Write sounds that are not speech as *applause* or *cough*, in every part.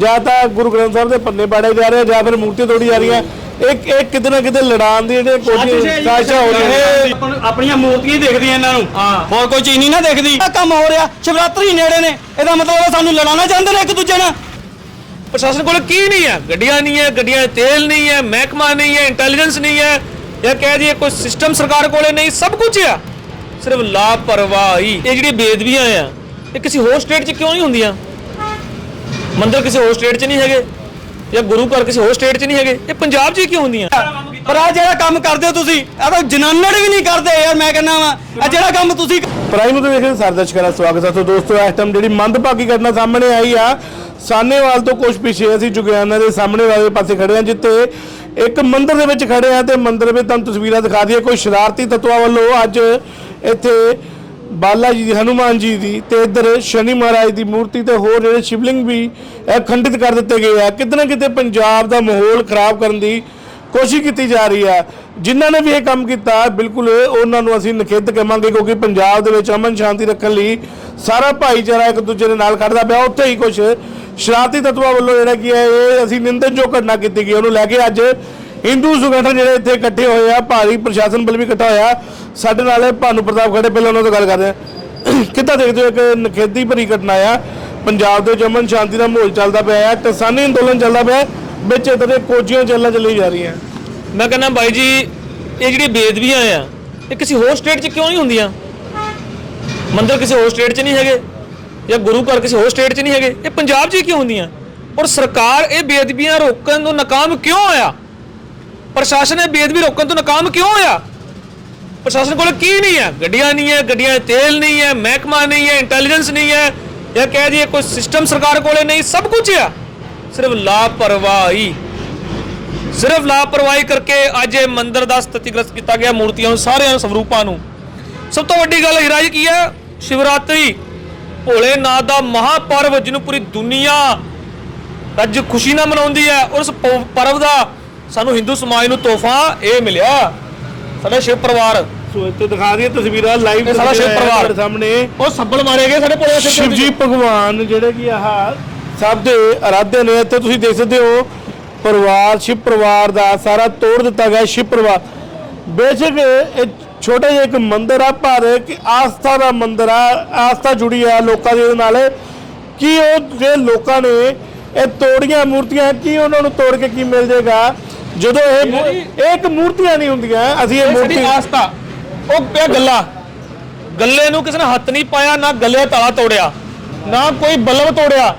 ਜਾਂ ਤਾਂ ਗੁਰੂ ਗ੍ਰੰਥ ਸਾਹਿਬ ਦੇ ਪੰਨੇ ਪਾੜੇ ਜਾ ਰਹੇ ਆ, ਜਾਂ ਫਿਰ ਮੂਰਤੀ ਤੋੜੀ ਜਾ ਰਹੀਆਂ। ਇੱਕ ਇੱਕ ਕਿਤੇ ਨਾ ਕਿਤੇ ਲੜਾਉਣ ਦੀ ਜਿਹੜੇ ਕੋਸ਼ਿਸ਼ ਸਾਜ਼ਿਸ਼ਾਂ ਹੋ ਆਪਾਂ ਨੂੰ ਆਪਣੀਆਂ ਮੂਰਤੀਆਂ ਹੀ ਦਿਖਦੀਆਂ ਇਹਨਾਂ ਨੂੰ। ਹੋਰ ਕੋਈ ਚੀਜ਼ ਨਹੀਂ ਨਾ ਦੇਖਦੀ। ਆ ਕੰਮ ਹੋ ਰਿਹਾ ਸ਼ਿਵਰਾਤਰੀ ਨੇੜੇ ਨੇ। ਇਹਦਾ ਮਤਲਬ ਹੈ ਸਾਨੂੰ ਲੜਾਉਣਾ ਚਾਹੁੰਦੇ ਨੇ ਇੱਕ ਦੂਜੇ ਨਾਲ। ਪ੍ਰਸ਼ਾਸਨ ਕੋਲ ਕੀ ਨਹੀਂ ਹੈ? ਗੱਡੀਆਂ ਨਹੀਂ ਹੈ ਗੱਡੀਆਂ ਤੇਲ ਨਹੀਂ ਹੈ ਮਹਿਕਮਾ ਨਹੀਂ ਹੈ ਇੰਟੈਲੀਜੈਂਸ ਨਹੀਂ ਹੈ। ਜਾਂ ਕਹਿ ਦਈਏ ਕੋਈ ਸਿਸਟਮ ਸਰਕਾਰ ਕੋਲੇ ਨਹੀਂ ਸਭ ਕੁਝ ਆ। ਸਿਰਫ ਲਾਪਰਵਾਹੀ। ਇਹ ਜਿਹੜੀ ਬੇਦਬੀਆਂ ਆ ਇਹ ਕਿਸੇ ਹੋਰ ਸਟੇਟ 'ਚ ਕਿਉਂ ਨਹੀਂ ਹੁੰਦੀਆਂ? ਮੰਦਰ ਕਿਸੇ ਹੋਰ ਸਟੇਟ 'ਚ ਨਹੀਂ ਹੈਗੇ ਜਾਂ ਗੁਰੂ ਘਰ ਕਿਸੇ ਹੋਰ ਸਟੇਟ 'ਚ ਨਹੀਂ ਹੈਗੇ ਇਹ ਪੰਜਾਬ 'ਚ ਹੀ ਕਿਉਂ ਹੁੰਦੀਆਂ? ਪਰ ਆ ਜਿਹੜਾ ਕੰਮ ਕਰਦੇ ਹੋ ਤੁਸੀਂ ਇਹ ਤਾਂ ਜਨਾਨੜ ਵੀ ਨਹੀਂ ਕਰਦੇ ਯਾਰ ਮੈਂ ਕਹਿੰਦਾ ਵਾ ਆ ਜਿਹੜਾ ਕੰਮ ਤੁਸੀਂ ਪ੍ਰਾਈਮ ਨੂੰ ਵੇਖਣ ਸਰਦਰਸ਼ ਕਰਾ ਸਵਾਗਤ ਹੈ। ਸੋ ਦੋਸਤੋ ਇਸ ਟਾਈਮ ਜਿਹੜੀ ਮੰਦਭਾਗੀ ਘਟਨਾ ਸਾਹਮਣੇ ਆਈ ਆ ਸਾਨੇਵਾਲ ਤੋਂ ਕੁਝ ਪਿੱਛੇ ਅਸੀਂ ਜੁਗਿਆਨਾ ਦੇ ਸਾਹਮਣੇ ਵਾਲੇ ਪਾਸੇ ਖੜੇ ਹਾਂ ਜਿੱਥੇ ਇੱਕ ਮੰਦਿਰ ਦੇ ਵਿੱਚ ਖੜੇ ਆ ਤੇ ਮੰਦਿਰ ਵਿੱਚ ਤੁਹਾਨੂੰ ਤਸਵੀਰਾਂ ਦਿਖਾ ਦਈਏ। ਕੋਈ ਸ਼ਰਾਰਤੀ ਤੱਤਵਾਂ ਵੱਲੋਂ ਅੱਜ ਇੱਥੇ ਬਾਲਾ ਜੀ ਦੀ, ਹਨੂਮਾਨ ਜੀ ਦੀ ਤੇ ਇੱਧਰ ਸ਼ਨੀ ਮਹਾਰਾਜ ਦੀ ਮੂਰਤੀ ਤੇ ਹੋਰ ਜਿਹੜੇ ਸ਼ਿਵਲਿੰਗ ਵੀ ਇਹ ਖੰਡਿਤ ਕਰ ਦਿੱਤੇ ਗਏ ਆ। ਕਿਤੇ ਨਾ ਕਿਤੇ ਪੰਜਾਬ ਦਾ ਮਾਹੌਲ ਖਰਾਬ ਕਰਨ ਦੀ ਕੋਸ਼ਿਸ਼ ਕੀਤੀ ਜਾ ਰਹੀ ਆ। ਜਿਨ੍ਹਾਂ ਨੇ ਵੀ ਇਹ ਕੰਮ ਕੀਤਾ, ਬਿਲਕੁਲ ਉਹਨਾਂ ਨੂੰ ਅਸੀਂ ਨਖੇਧ ਕਹਾਂਗੇ ਕਿਉਂਕਿ ਪੰਜਾਬ ਦੇ ਵਿੱਚ ਅਮਨ ਸ਼ਾਂਤੀ ਰੱਖਣ ਲਈ ਸਾਰਾ ਭਾਈਚਾਰਾ ਇੱਕ ਦੂਜੇ ਦੇ ਨਾਲ ਖੜਦਾ ਪਿਆ। ਉੱਥੇ ਹੀ ਕੁਝ ਸ਼ਰਾਰਤੀ ਤੱਤਵਾਂ ਵੱਲੋਂ ਜਿਹੜਾ ਕੀ ਹੈ ਇਹ ਅਸੀਂ ਨਿੰਦਨਯੋਗ ਘਟਨਾ ਕੀਤੀ ਗਈ, ਉਹਨੂੰ ਲੈ ਕੇ ਅੱਜ ਹਿੰਦੂ ਸੰਗਠਨ ਜਿਹੜੇ ਇੱਥੇ ਇਕੱਠੇ ਹੋਏ ਆ, ਭਾਰੀ ਪ੍ਰਸ਼ਾਸਨ ਬਲ ਵੀ ਇਕੱਠਾ ਹੋਇਆ। ਸਾਡੇ ਨਾਲ ਭਾਨੂ ਪ੍ਰਤਾਪ ਖੜੇ, ਪਹਿਲਾਂ ਉਹਨਾਂ ਤੋਂ ਗੱਲ ਕਰਦੇ ਆ *coughs* ਕਿੱਦਾਂ ਦੇਖਦੇ ਹੋ ਇੱਕ ਨਖੇਦੀ ਭਰੀ ਘਟਨਾ ਆ? ਪੰਜਾਬ ਦੇ ਵਿੱਚ ਅਮਨ ਸ਼ਾਂਤੀ ਦਾ ਮਾਹੌਲ ਚੱਲਦਾ ਪਿਆ ਆ, ਕਿਸਾਨੀ ਅੰਦੋਲਨ ਚੱਲਦਾ ਪਿਆ, ਵਿੱਚ ਇਦਾਂ ਦੇ ਕੋਚੀਆਂ ਚੱਲਾਂ ਚੱਲੀ ਜਾ ਰਹੀਆਂ। ਮੈਂ ਕਹਿੰਦਾ ਬਾਈ ਜੀ, ਇਹ ਜਿਹੜੀ ਬੇਦਬੀਆਂ ਆ, ਇਹ ਕਿਸੇ ਹੋਰ ਸਟੇਟ 'ਚ ਕਿਉਂ ਨਹੀਂ ਹੁੰਦੀਆਂ? ਮੰਦਰ ਕਿਸੇ ਹੋਰ ਸਟੇਟ 'ਚ ਨਹੀਂ ਹੈਗੇ? ਜਾਂ ਗੁਰੂ ਘਰ ਕਿਸੇ ਹੋਰ ਸਟੇਟ 'ਚ ਨਹੀਂ ਹੈਗੇ? ਇਹ ਪੰਜਾਬ 'ਚ ਹੀ ਕਿਉਂ ਹੁੰਦੀਆਂ? ਔਰ ਸਰਕਾਰ ਇਹ ਬੇਦਬੀਆਂ ਰੋਕਣ ਤੋਂ ਨਾਕਾਮ ਕਿਉਂ ਹੋਇਆ? ਪ੍ਰਸ਼ਾਸਨ ਇਹ ਬੇਦਬੀ ਰੋਕਣ ਤੋਂ ਨਾਕਾਮ ਕਿਉਂ ਹੋਇਆ? ਪ੍ਰਸ਼ਾਸਨ ਕੋਲ ਕੀ ਨਹੀਂ ਹੈ? ਗੱਡੀਆਂ ਨਹੀਂ ਹੈ, ਗੱਡੀਆਂ ਤੇਲ ਨਹੀਂ ਹੈ, ਮਹਿਕਮਾ ਨਹੀਂ ਹੈ ਇੰਟੈਲੀਜੈਂਸ ਨਹੀਂ ਹੈ ਜਾਂ ਕਹਿ ਦਈਏ ਕੋਈ ਸਿਸਟਮ ਸਰਕਾਰ ਕੋਲੇ ਨਹੀਂ, ਸਭ ਕੁਝ ਆ। ਸਿਰਫ ਲਾਪਰਵਾਹੀ। ਸਿਰਫ ਲਾਪਰਵਾਹੀ ਕਰਕੇ ਅੱਜ ਇਹ ਮੰਦਿਰ ਦਾ ਸਤਿਗ੍ਰਸਤ ਕੀਤਾ ਗਿਆ ਮੂਰਤੀਆਂ ਨੂੰ, ਸਾਰਿਆਂ ਨੂੰ, ਸਰੂਪਾਂ ਨੂੰ। ਸਭ ਤੋਂ ਵੱਡੀ ਗੱਲ ਹੀਰਾ ਜੀ ਕੀ ਹੈ? ਸ਼ਿਵਰਾਤਰੀ। ਭੋਲੇਨਾਥ ਦਾ ਮਹਾਪਰਵ ਜਿਹਨੂੰ ਪੂਰੀ ਦੁਨੀਆ ਅੱਜ ਖੁਸ਼ੀ ਨਾਲ ਮਨਾਉਂਦੀ ਹੈ ਉਸ ਪ- ਪਰਵ ਦਾ ਸਾਨੂੰ ਹਿੰਦੂ ਸਮਾਜ ਨੂੰ ਤੋਹਫਾ ਇਹ ਮਿਲਿਆ। ਸਾਡਾ ਸ਼ਿਵ ਪਰਿਵਾਰ। ਸੋ ਇੱਥੇ ਦਿਖਾ ਦਈਏ ਤਸਵੀਰਾਂ ਲਾਈਵ ਇਹ ਸਾਰਾ ਸ਼ਿਵ ਪਰਿਵਾਰ। ਸਾਹਮਣੇ। ਉਹ ਸੱਬਲ ਮਾਰੇ ਗਏ ਸਾਡੇ ਭੋਲੇ ਸਿਰ ਸ਼ਿਵਜੀ ਭਗਵਾਨ ਜਿਹੜੇ ਕਿ ਆਹ ਸਭ ਦੇ ਆਰਾਧਿਆ ਨੇ ਇੱਥੇ ਤੁਸੀਂ ਦੇਖ ਸਕਦੇ ਹੋ ਪਰਿਵਾਰ ਸ਼ਿਵ ਪਰਿਵਾਰ ਦਾ ਸਾਰਾ ਤੋੜ ਦਿੱਤਾ ਗਿਆ ਸ਼ਿਵ ਪਰਿਵਾਰ। ਬੇਸ਼ੱਕ ਇਹ ਛੋਟਾ ਜਿਹਾ ਇੱਕ ਮੰਦਿਰ ਆ ਪਰ ਕਿ ਆਸਥਾ ਦਾ ਮੰਦਿਰ ਆ ਆਸਥਾ ਜੁੜੀ ਆ ਲੋਕਾਂ ਦੇ ਨਾਲ। ਕੀ ਉਹ ਜਿਹੜੇ ਲੋਕਾਂ ਨੇ ਇਹ ਤੋੜੀਆਂ ਮੂਰਤੀਆਂ ਕੀ ਉਹਨਾਂ ਨੂੰ ਤੋੜ ਕੇ ਕੀ ਮਿਲ ਜਾਏਗਾ? ਜਦੋਂ ਇਹ ਮੂ- ਇਹ ਇੱਕ ਮੂਰਤੀਆਂ ਨਹੀਂ ਹੁੰਦੀਆਂ ਅਸੀਂ ਇਹ ਇਹ ਸਾਡੀ ਮੂਰਤੀ ਆਸਥਾ। ਉਹ ਪਿਆ ਗੱਲਾ। ਗੱਲੇ ਨੂੰ ਕਿਸੇ ਨੇ ਹੱਥ ਨਹੀਂ ਪਾਇਆ ਨਾ ਗੱਲੇ ਤਾਲਾ ਤੋੜਿਆ ਨਾ ਕੋਈ ਬਲਬ ਤੋੜਿਆ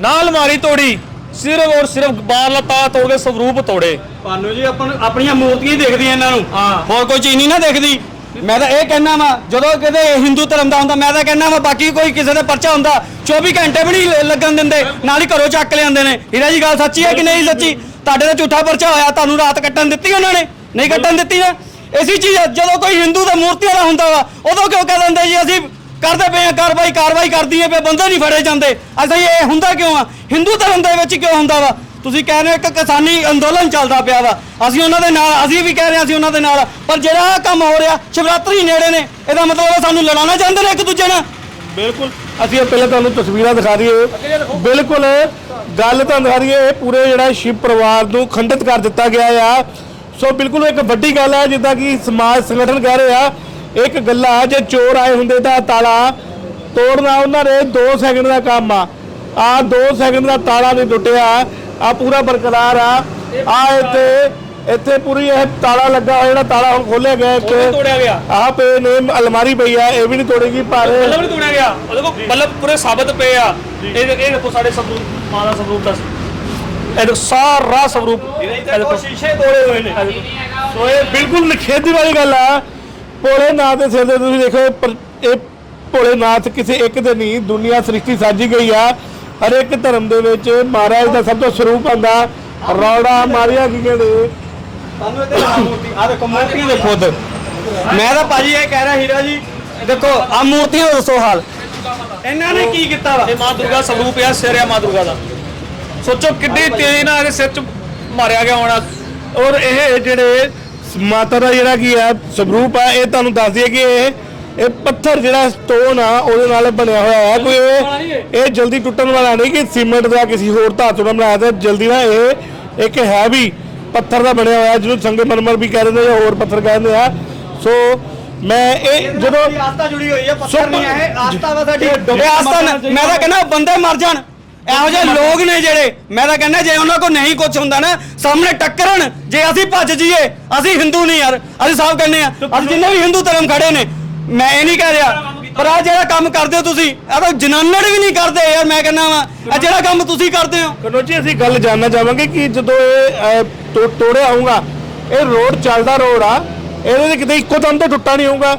ਨਾ ਅਲਮਾਰੀ ਤੋੜੀ। ਸਿਰਫ ਔਰ ਸਿਰਫ ਬਾਹਰਲਾ ਤਾਲਾ ਤੋੜ ਕੇ ਸਵਰੂਪ ਤੋੜੇ। ਪਾਨੋ ਜੀ ਆਪਾਂ ਨੂੰ ਆਪਣੀਆਂ ਮੂਰਤੀਆਂ ਹੀ ਦਿਖਦੀਆਂ ਇਹਨਾਂ ਨੂੰ। ਹੋਰ ਕੋਈ ਚੀਜ਼ ਨਹੀਂ ਨਾ ਦੇਖਦੀ। ਮੈਂ ਤਾਂ ਇਹ ਕਹਿਣਾ ਵਾ ਜਦੋਂ ਕਿਤੇ ਹਿੰਦੂ ਧਰਮ ਦਾ ਹੁੰਦਾ ਮੈਂ ਤਾਂ ਕਹਿਣਾ ਵਾ ਬਾਕੀ ਕੋਈ ਕਿਸੇ ਦਾ ਪਰਚਾ ਹੁੰਦਾ 24 ਘੰਟੇ ਵੀ ਨਹੀਂ ਲ- ਲੱਗਣ ਦਿੰਦੇ ਨਾਲ ਹੀ ਘਰੋਂ ਚੱਕ ਲਿਆਉਂਦੇ ਨੇ। ਹੀਰਾ ਜੀ ਗੱਲ ਸੱਚੀ ਹੈ ਕਿ ਨਹੀਂ ਸੱਚੀ? ਤੁਹਾਡੇ ਦਾ ਝੂਠਾ ਪਰਚਾ ਹੋਇਆ ਤੁਹਾਨੂੰ ਰਾਤ ਕੱਟਣ ਦਿੱਤੀ ਉਹਨਾਂ ਨੇ ਨਹੀਂ ਕੱਟਣ ਦਿੱਤੀ ਨਾ। ਇਸੀ ਚੀਜ਼ ਜਦੋਂ ਕੋਈ ਹਿੰਦੂ ਦਾ ਮੂਰਤੀਆਂ ਦਾ ਹੁੰਦਾ ਵਾ ਉਦੋਂ ਕਿਉਂ ਕਹਿ ਦਿੰਦੇ ਜੀ ਅਸੀਂ ਕਰਦੇ ਪਏ ਆ ਕਾਰਵਾਈ ਕਾਰਵਾਈ ਕਰਦੀ ਹੈ ਪਏ ਬੰਦੇ ਨਹੀਂ ਫੜੇ ਜਾਂਦੇ। ਅਸੀਂ ਇਹ ਹੁੰਦਾ ਕਿਉਂ ਆ? ਹਿੰਦੂ ਧਰਮ ਦੇ ਵਿੱਚ ਕਿਉਂ ਹੁੰਦਾ ਵਾ? ਤੁਸੀਂ ਕਹਿ ਰਹੇ ਹੋ ਇੱਕ ਕਿਸਾਨੀ ਅੰਦੋਲਨ ਚੱਲਦਾ ਪਿਆ ਵਾ। ਅਸੀਂ ਉਹਨਾਂ ਦੇ ਨਾਲ ਅਸੀਂ ਵੀ ਕਹਿ ਰਹੇ ਹਾਂ ਅਸੀਂ ਉਹਨਾਂ ਦੇ ਨਾਲ। ਪਰ ਜਿਹੜਾ ਕੰਮ ਹੋ ਰਿਹਾ ਸ਼ਿਵਰਾਤਰੀ ਨੇੜੇ ਨੇ ਇਹਦਾ ਮਤਲਬ ਸਾਨੂੰ ਲੜਾਉਣਾ ਚਾਹੁੰਦੇ ਨੇ ਇੱਕ ਦੂਜੇ ਨਾਲ। ਬਿਲਕੁਲ। ਅਸੀਂ ਇਹ ਪਹਿਲਾਂ ਤੁਹਾਨੂੰ ਤਸਵੀਰਾਂ ਦਿਖਾ ਦਈਏ। ਬਿਲਕੁਲ ਗੱਲ ਤਾਂ ਦਿਖਾ ਦਈਏ ਇਹ ਪੂਰੇ ਜਿਹੜਾ ਸ਼ਿਵ ਪਰਿਵਾਰ ਨੂੰ ਖੰਡਿਤ ਕਰ ਦਿੱਤਾ ਗਿਆ ਆ। ਸੋ ਬਿਲਕੁਲ ਇੱਕ ਵੱਡੀ ਗੱਲ ਹੈ ਜਿੱਦਾਂ ਕਿ ਸਮਾਜ ਸੰਗਠਨ ਕਹਿ ਰਹੇ ਆ ਇੱਕ ਗੱਲਾ ਜੇ ਚੋਰ ਆਏ ਹੁੰਦੇ ਤਾਂ ਤਾਲਾ ਤੋੜਨਾ ਉਹਨਾਂ ਦੇ 2 ਸੈਕਿੰਡ ਦਾ ਕੰਮ ਆ। ਆ 2 ਸੈਕਿੰਡ ਦਾ ਤਾਲਾ ਨਹੀਂ ਟੁੱਟਿਆ ਆ ਪੂਰਾ ਬਰਕਰਾਰ ਆ। ਆ ਇੱਥੇ ਇੱਥੇ ਪੂਰੀ ਇਹ ਤਾਲਾ ਲੱਗਾ ਹੋਇਆ ਜਿਹੜਾ ਤਾਲਾ ਹੁਣ ਖੋਲਿਆ ਗਿਆ ਵੀ ਤੋੜਿਆ ਗਿਆ। ਆਹ ਪੇ ਨੇ ਅਲਮਾਰੀ ਪਈ ਆ ਇਹ ਵੀ ਨਹੀਂ ਤੋੜੇਗੀ ਪਰ ਬੱਲਬ ਨਹੀਂ ਤੋੜਿਆ ਗਿਆ। ਉਹ ਦੇਖੋ ਬੱਲਬ ਪੂਰੇ ਸਾਬਤ ਪਏ ਆ। ਇਹ ਇਹ ਦੇਖੋ ਸਾਡੇ ਸਵਰੂਪ ਮਾਂ ਦਾ ਸਵਰੂਪ ਦਾ ਇਹ ਦੇਖੋ ਸਾਰਾ ਸਵਰੂਪ ਇਹ ਦੇਖੋ। ਸ਼ੀਸ਼ੇ ਤੋੜੇ ਹੋਏ ਨੇ। ਸੋ ਇਹ ਬਿਲਕੁਲ ਨਖੇਦੀ ਵਾਲੀ ਗੱਲ ਆ। ਭੋਲੇਨਾਥ ਦੇ ਸਿਰ ਤੇ ਤੁਸੀਂ ਦੇਖੋ ਇਹ ਇਹ ਭੋਲੇਨਾਥ ਕਿਸੇ ਇੱਕ ਦੇ ਨਹੀਂ ਦੁਨੀਆ ਸ੍ਰਿਸ਼ਟੀ ਸਾਜੀ ਗਈ ਆ। ਹਰ ਇੱਕ ਧਰਮ ਦੇ ਵਿੱਚ ਮਹਾਰਾਜ ਦਾ ਸਭ ਤੋਂ ਸਰੂਪ ਆਂਦਾ ਰੌੜਾ ਮਾਰਿਆ ਕੀ ਕਹਿੰਦੇ ਤੁਹਾਨੂੰ ਇੱਥੇ ਦਿਖਾ ਮੂਰਤੀ ਆ ਦੇਖੋ, ਮੂਰਤੀਆਂ ਦੇਖੋ ਖੁਦ ਮੈਂ ਤਾਂ ਭਾਜੀ ਇਹ ਕਹਿ ਰਿਹਾ ਹੀਰਾ ਜੀ, ਦੇਖੋ ਆ ਮੂਰਤੀਆਂ ਦਾ ਦੱਸੋ ਹਾਲ। ਇਹਨਾਂ ਨੇ ਕੀ ਕੀਤਾ ਵਾ? ਇਹ ਮਾਂ ਦੁਰਗਾ ਸਵਰੂਪ ਆ ਸਿਰ ਆ ਮਾਂ ਦੁਰਗਾ ਦਾ। ਸੋਚੋ ਕਿੱਡੀ ਤੇਜ਼ੀ ਨਾਲ ਇਹਦੇ ਸਿਰ 'ਚ ਮਾਰਿਆ ਗਿਆ ਹੋਣਾ। ਔਰ ਇਹ ਜਿਹੜੇ ਮਾਤਾ ਦਾ ਜਿਹੜਾ ਕੀ ਹੈ ਸਰੂਪ ਆ, ਇਹ ਤੁਹਾਨੂੰ ਦੱਸ ਦਈਏ ਕਿ ਇਹ ਇਹ ਪੱਥਰ ਜਿਹੜਾ ਸਟੋਨ ਆ, ਉਹਦੇ ਨਾਲ ਬਣਿਆ ਹੋਇਆ ਹੈ। ਕੋਈ ਇਹ ਇਹ ਜਲਦੀ ਟੁੱਟਣ ਵਾਲਾ ਨਹੀਂ ਕਿ ਸੀਮੈਂਟ ਦਾ ਕਿਸੇ ਹੋਰ ਧਾਤੂ ਨਾਲ ਬਣਾਇਆ ਤੇ ਜਲਦੀ ਨਾ ਇਹ ਇੱਕ ਹੈ ਵੀ ਪੱਥਰ ਦਾ ਬਣਿਆ ਹੋਇਆ ਜਿਹਨੂੰ ਸੰਗਮਰਮਰ ਵੀ ਕਹਿ ਦਿੰਦੇ ਜਾਂ ਹੋਰ ਪੱਥਰ ਕਹਿੰਦੇ ਆ। ਸੋ ਮੈਂ ਇਹ ਜਦੋਂ ਆਸਤਾ ਜੁੜੀ ਹੋਈ ਹੈ ਪੱਥਰ ਨਹੀਂ ਹੈ ਇਹ ਆਸਤਾ ਵਾ ਸਾਡੀ। ਇਹ ਆਸਤਾ ਮੈਂ ਤਾਂ ਕਹਿੰਦਾ ਬੰਦੇ ਮਰ ਜਾਣ। ਇਹੋ ਜਿਹੇ ਲੋਕ ਨੇ ਜਿਹੜੇ ਮੈਂ ਤਾਂ ਕਹਿੰਦਾ ਜੇ ਉਹਨਾਂ ਕੋਲ ਨਹੀਂ ਕੁਝ ਹੁੰਦਾ ਨਾ ਸਾਹਮਣੇ ਟੱਕਰਨ ਜੇ ਅਸੀਂ ਭੱਜ ਜਾਈਏ ਅਸੀਂ ਹਿੰਦੂ ਨਹੀਂ ਯਾਰ ਅਸੀਂ ਸਭ ਕਹਿੰਦੇ ਆ ਅਸੀਂ ਜਿੰਨੇ ਵੀ ਹਿੰਦੂ ਧਰਮ ਖੜੇ ਨੇ ਮੈਂ ਇਹ ਨਹੀਂ ਕਹਿ ਰਿਹਾ। ਪਰ ਆ ਜਿਹੜਾ ਕੰਮ ਕਰਦੇ ਹੋ ਤੁਸੀਂ ਇਹ ਤਾਂ ਜਨਾਨੜ ਵੀ ਨਹੀਂ ਕਰਦੇ ਯਾਰ ਮੈਂ ਕਹਿੰਦਾ ਵਾ। ਇਹ ਜਿਹੜਾ ਕੰਮ ਤੁਸੀਂ ਕਰਦੇ ਹੋ। ਕਨੋ ਜੀ ਅਸੀਂ ਗੱਲ ਜਾਨਣਾ ਚਾਹਾਂਗੇ ਕਿ ਜਦੋਂ ਇਹ ਅਹ, ਤੋੜਿਆ ਹੋਊਗਾ ਇਹ ਰੋਡ ਚੱਲਦਾ ਰੋਡ ਆ ਇਹਦੇ ਤੇ ਕਿਤੇ ਇੱਕੋ ਦਮ ਤੇ ਟੁੱਟਾ ਨਹੀਂ ਹੋਊਗਾ।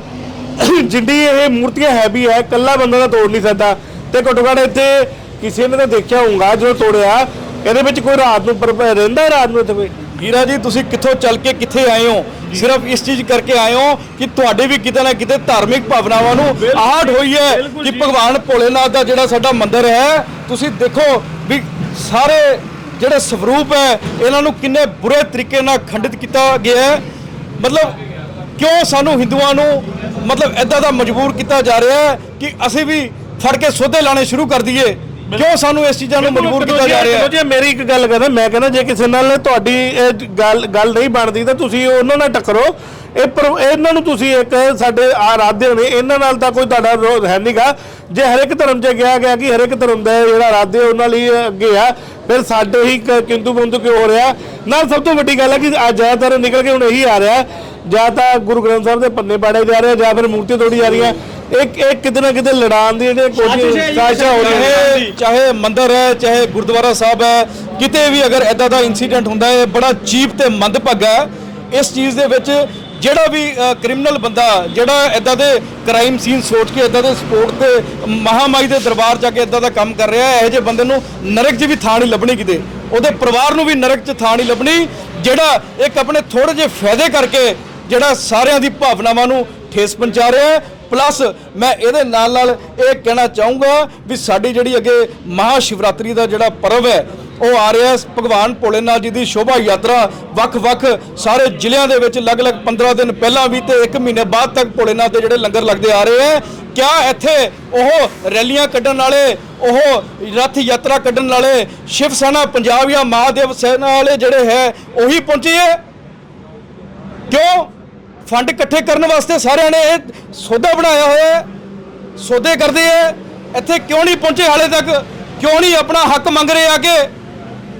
ਜਿੰਦੀ ਇਹ ਮੂਰਤੀਆਂ ਹੈਵੀ ਹੈ ਇਕੱਲਾ ਬੰਦਾ ਤਾਂ ਤੋੜ ਨਹੀਂ ਸਕਦਾ। ਤੇ ਘੱਟੋ ਘੱਟ ਇੱਥੇ ਕਿਸੇ ਨੇ ਤਾਂ ਦੇਖਿਆ ਹੋਊਗਾ ਜਦੋਂ ਤੋੜਿਆ ਇਹਦੇ ਵਿੱਚ ਕੋਈ ਰਾਤ ਨੂੰ ਪਰ ਰਹਿੰਦਾ ਰਾਤ ਨੂੰ ਇੱਥੇ ਕੋਈ? ਹੀਰਾ ਜੀ ਤੁਸੀਂ ਕਿੱਥੋਂ ਚੱਲ ਕੇ ਕਿੱਥੇ ਆਏ ਹੋ? ਸਿਰਫ ਇਸ ਚੀਜ਼ ਕਰਕੇ ਆਏ ਹੋ ਕਿ ਤੁਹਾਡੇ ਵੀ ਕਿਤੇ ਨਾ ਕਿਤੇ ਧਾਰਮਿਕ ਭਾਵਨਾਵਾਂ ਨੂੰ ਆਹਟ ਹੋਈ ਹੈ ਕਿ ਭਗਵਾਨ ਭੋਲੇਨਾਥ ਦਾ ਜਿਹੜਾ ਸਾਡਾ ਮੰਦਿਰ ਹੈ ਤੁਸੀਂ ਦੇਖੋ ਵੀ ਸਾਰੇ ਜਿਹੜੇ ਸਵਰੂਪ ਹੈ ਇਹਨਾਂ ਨੂੰ ਕਿੰਨੇ ਬੁਰੇ ਤਰੀਕੇ ਨਾਲ ਖੰਡਿਤ ਕੀਤਾ ਗਿਆ ਹੈ। ਮਤਲਬ ਕਿਉਂ ਸਾਨੂੰ ਹਿੰਦੂਆਂ ਨੂੰ ਮਤਲਬ ਐਦਾਂ ਦਾ ਮਜਬੂਰ ਕੀਤਾ ਜਾ ਰਿਹਾ ਹੈ ਕਿ ਅਸੀਂ ਵੀ ਫੜ ਕੇ ਸੋਧੇ ਲਾਣੇ ਸ਼ੁਰੂ ਕਰ ਦਈਏ? ਕਿਉਂ ਸਾਨੂੰ ਇਸ ਚੀਜ਼ਾਂ ਨੂੰ ਮਜਬੂਰ ਕੀਤਾ ਜਾ ਰਿਹਾ ਹੈ? ਜੀ ਮੇਰੀ ਇੱਕ ਗੱਲ ਕਰਦਾ ਮੈਂ ਕਹਿੰਦਾ ਜੇ ਕਿਸੇ ਨਾਲ ਤੁਹਾਡੀ ਇਹ ਗੱਲ ਗੱਲ ਨਹੀਂ ਬਣਦੀ ਤਾਂ ਤੁਸੀਂ ਉਹਨਾਂ ਨਾਲ ਟੱਕਰੋ। ਇਹ ਪਰ- ਇਹਨਾਂ ਨੂੰ ਤੁਸੀਂ ਇੱਕ ਸਾਡੇ ਆਰਾਧਿਆ ਨੇ ਇਹਨਾਂ ਨਾਲ ਤਾਂ ਕੋਈ ਤੁਹਾਡਾ ਵਿਰੋਧ ਹੈ ਨਹੀਂਗਾ ਜੇ ਹਰ ਇੱਕ ਧਰਮ 'ਚ ਕਿਹਾ ਗਿਆ ਕਿ ਹਰ ਇੱਕ ਧਰਮ ਦਾ ਜਿਹੜਾ ਆਰਾਧਿਆ ਉਹਨਾਂ ਲਈ ਅੱਗੇ ਆ ਫਿਰ ਸਾਡੇ ਹੀ ਕ- ਕਿੰਤੂ ਬੰਤੂ ਕਿਉਂ ਹੋ ਰਿਹਾ? ਨਾਲ ਸਭ ਤੋਂ ਵੱਡੀ ਗੱਲ ਹੈ ਕਿ ਅੱਜ ਜ਼ਿਆਦਾਤਰ ਨਿਕਲ ਕੇ ਹੁਣ ਇਹੀ ਆ ਰਿਹਾ ਜਾਂ ਤਾਂ ਗੁਰੂ ਗ੍ਰੰਥ ਸਾਹਿਬ ਦੇ ਪੰਨੇ ਪਾੜੇ ਜਾ ਰਹੇ ਆ, ਜਾਂ ਫਿਰ ਮੂਰਤੀ ਤੋੜੀ ਜਾ ਰਹੀਆਂ। ਇੱਕ ਇੱਕ ਕਿਤੇ ਨਾ ਕਿਤੇ ਲੜਾਉਣ ਦੀ ਜਿਹੜੇ ਕੋਸ਼ਿਸ਼ ਸਾਜ਼ਿਸ਼ਾਂ ਹੋ ਰਹੀਆਂ ਨੇ ਚਾਹੇ ਮੰਦਿਰ ਹੈ ਚਾਹੇ ਗੁਰਦੁਆਰਾ ਸਾਹਿਬ ਹੈ ਕਿਤੇ ਵੀ ਅਗਰ ਐਦਾਂ ਦਾ ਇਨਸੀਡੈਂਟ ਹੁੰਦਾ ਹੈ ਬੜਾ ਚੀਪ ਤੇ ਮੰਦਭਾਗਾ ਹੈ ਇਸ ਚੀਜ਼ ਦੇ ਵਿੱਚ ਜਿਹੜਾ ਵੀ ਕ੍ਰਿਮੀਨਲ ਬੰਦਾ ਜਿਹੜਾ ਐਦਾਂ ਦੇ ਕ੍ਰਾਈਮ ਸੀਨ ਸੋਚ ਕੇ ਐਦਾਂ ਦੇ ਸਪੋਰਟ ਤੇ ਮਹਾਮਾਈ ਦੇ ਦਰਬਾਰ ਜਾ ਕੇ ਐਦਾਂ ਦਾ ਕੰਮ ਕਰ ਰਿਹਾ ਹੈ ਇਹੋ ਜਿਹੇ ਬੰਦੇ ਨੂੰ ਨਰਕ 'ਚ ਵੀ ਥਾਂ ਨਹੀਂ ਲੱਭਣੀ ਕਿਤੇ। ਉਹਦੇ ਪਰਿਵਾਰ ਨੂੰ ਵੀ ਨਰਕ 'ਚ ਥਾਂ ਨਹੀਂ ਲੱਭਣੀ ਜਿਹੜਾ ਇੱਕ ਆਪਣੇ ਥੋੜੇ ਜਿਹੇ ਫਾਇਦੇ ਕਰਕੇ ਜਿਹੜਾ ਸਾਰਿਆਂ ਦੀ ਭਾਵਨਾਵਾਂ ਨੂੰ ਠੇਸ ਪਹੁੰਚਾ ਰਿਹਾ ਹੈ ਪਲੱਸ ਮੈਂ ਇਹਦੇ ਨਾਲ ਨਾਲ ਇਹ ਕਹਿਣਾ ਚਾਹੂੰਗਾ ਵੀ ਸਾਡੀ ਜਿਹੜੀ ਅੱਗੇ ਮਹਾ ਸ਼ਿਵਰਾਤਰੀ ਦਾ ਜਿਹੜਾ ਪਰਵ ਹੈ, ਉਹ ਆ ਰਿਹਾ ਭਗਵਾਨ ਭੋਲੇਨਾਥ ਜੀ ਦੀ ਸ਼ੋਭਾ ਯਾਤਰਾ ਵੱਖ-ਵੱਖ ਸਾਰੇ ਜ਼ਿਲ੍ਹਿਆਂ ਦੇ ਵਿੱਚ ਅਲੱਗ-ਅਲੱਗ 15 ਦਿਨ ਪਹਿਲਾਂ ਵੀ ਤੇ 1 ਮਹੀਨੇ ਬਾਅਦ ਤੱਕ ਭੋਲੇਨਾਥ ਦੇ ਜਿਹੜੇ ਲੰਗਰ ਲੱਗਦੇ ਆ ਰਹੇ ਹੈ। ਕਿਆ ਇੱਥੇ ਉਹ ਰੈਲੀਆਂ ਕੱਢਣ ਵਾਲੇ, ਉਹ ਰੱਥ ਯਾਤਰਾ ਕੱਢਣ ਵਾਲੇ ਸ਼ਿਵ ਸੈਨਾ, ਪੰਜਾਬ ਜਾਂ ਮਹਾਦੇਵ ਸੈਨਾ ਵਾਲੇ ਜਿਹੜੇ ਹੈ, ਉਹੀ ਪਹੁੰਚੇ ਹੈ? ਕਿਉਂ? ਫੰਡ ਇਕੱਠੇ ਕਰਨ ਵਾਸਤੇ ਸਾਰਿਆਂ ਨੇ ਇਹ ਸੌਦਾ ਬਣਾਇਆ ਹੋਇਆ ਹੈ। ਸੌਦੇ ਕਰਦੇ ਐ ਇੱਥੇ ਕਿਉਂ ਨਹੀਂ ਪਹੁੰਚੇ ਹਾਲੇ ਤੱਕ? ਕਿਉਂ ਨਹੀਂ ਆਪਣਾ ਹੱਕ ਮੰਗ ਰਹੇ ਅੱਗੇ?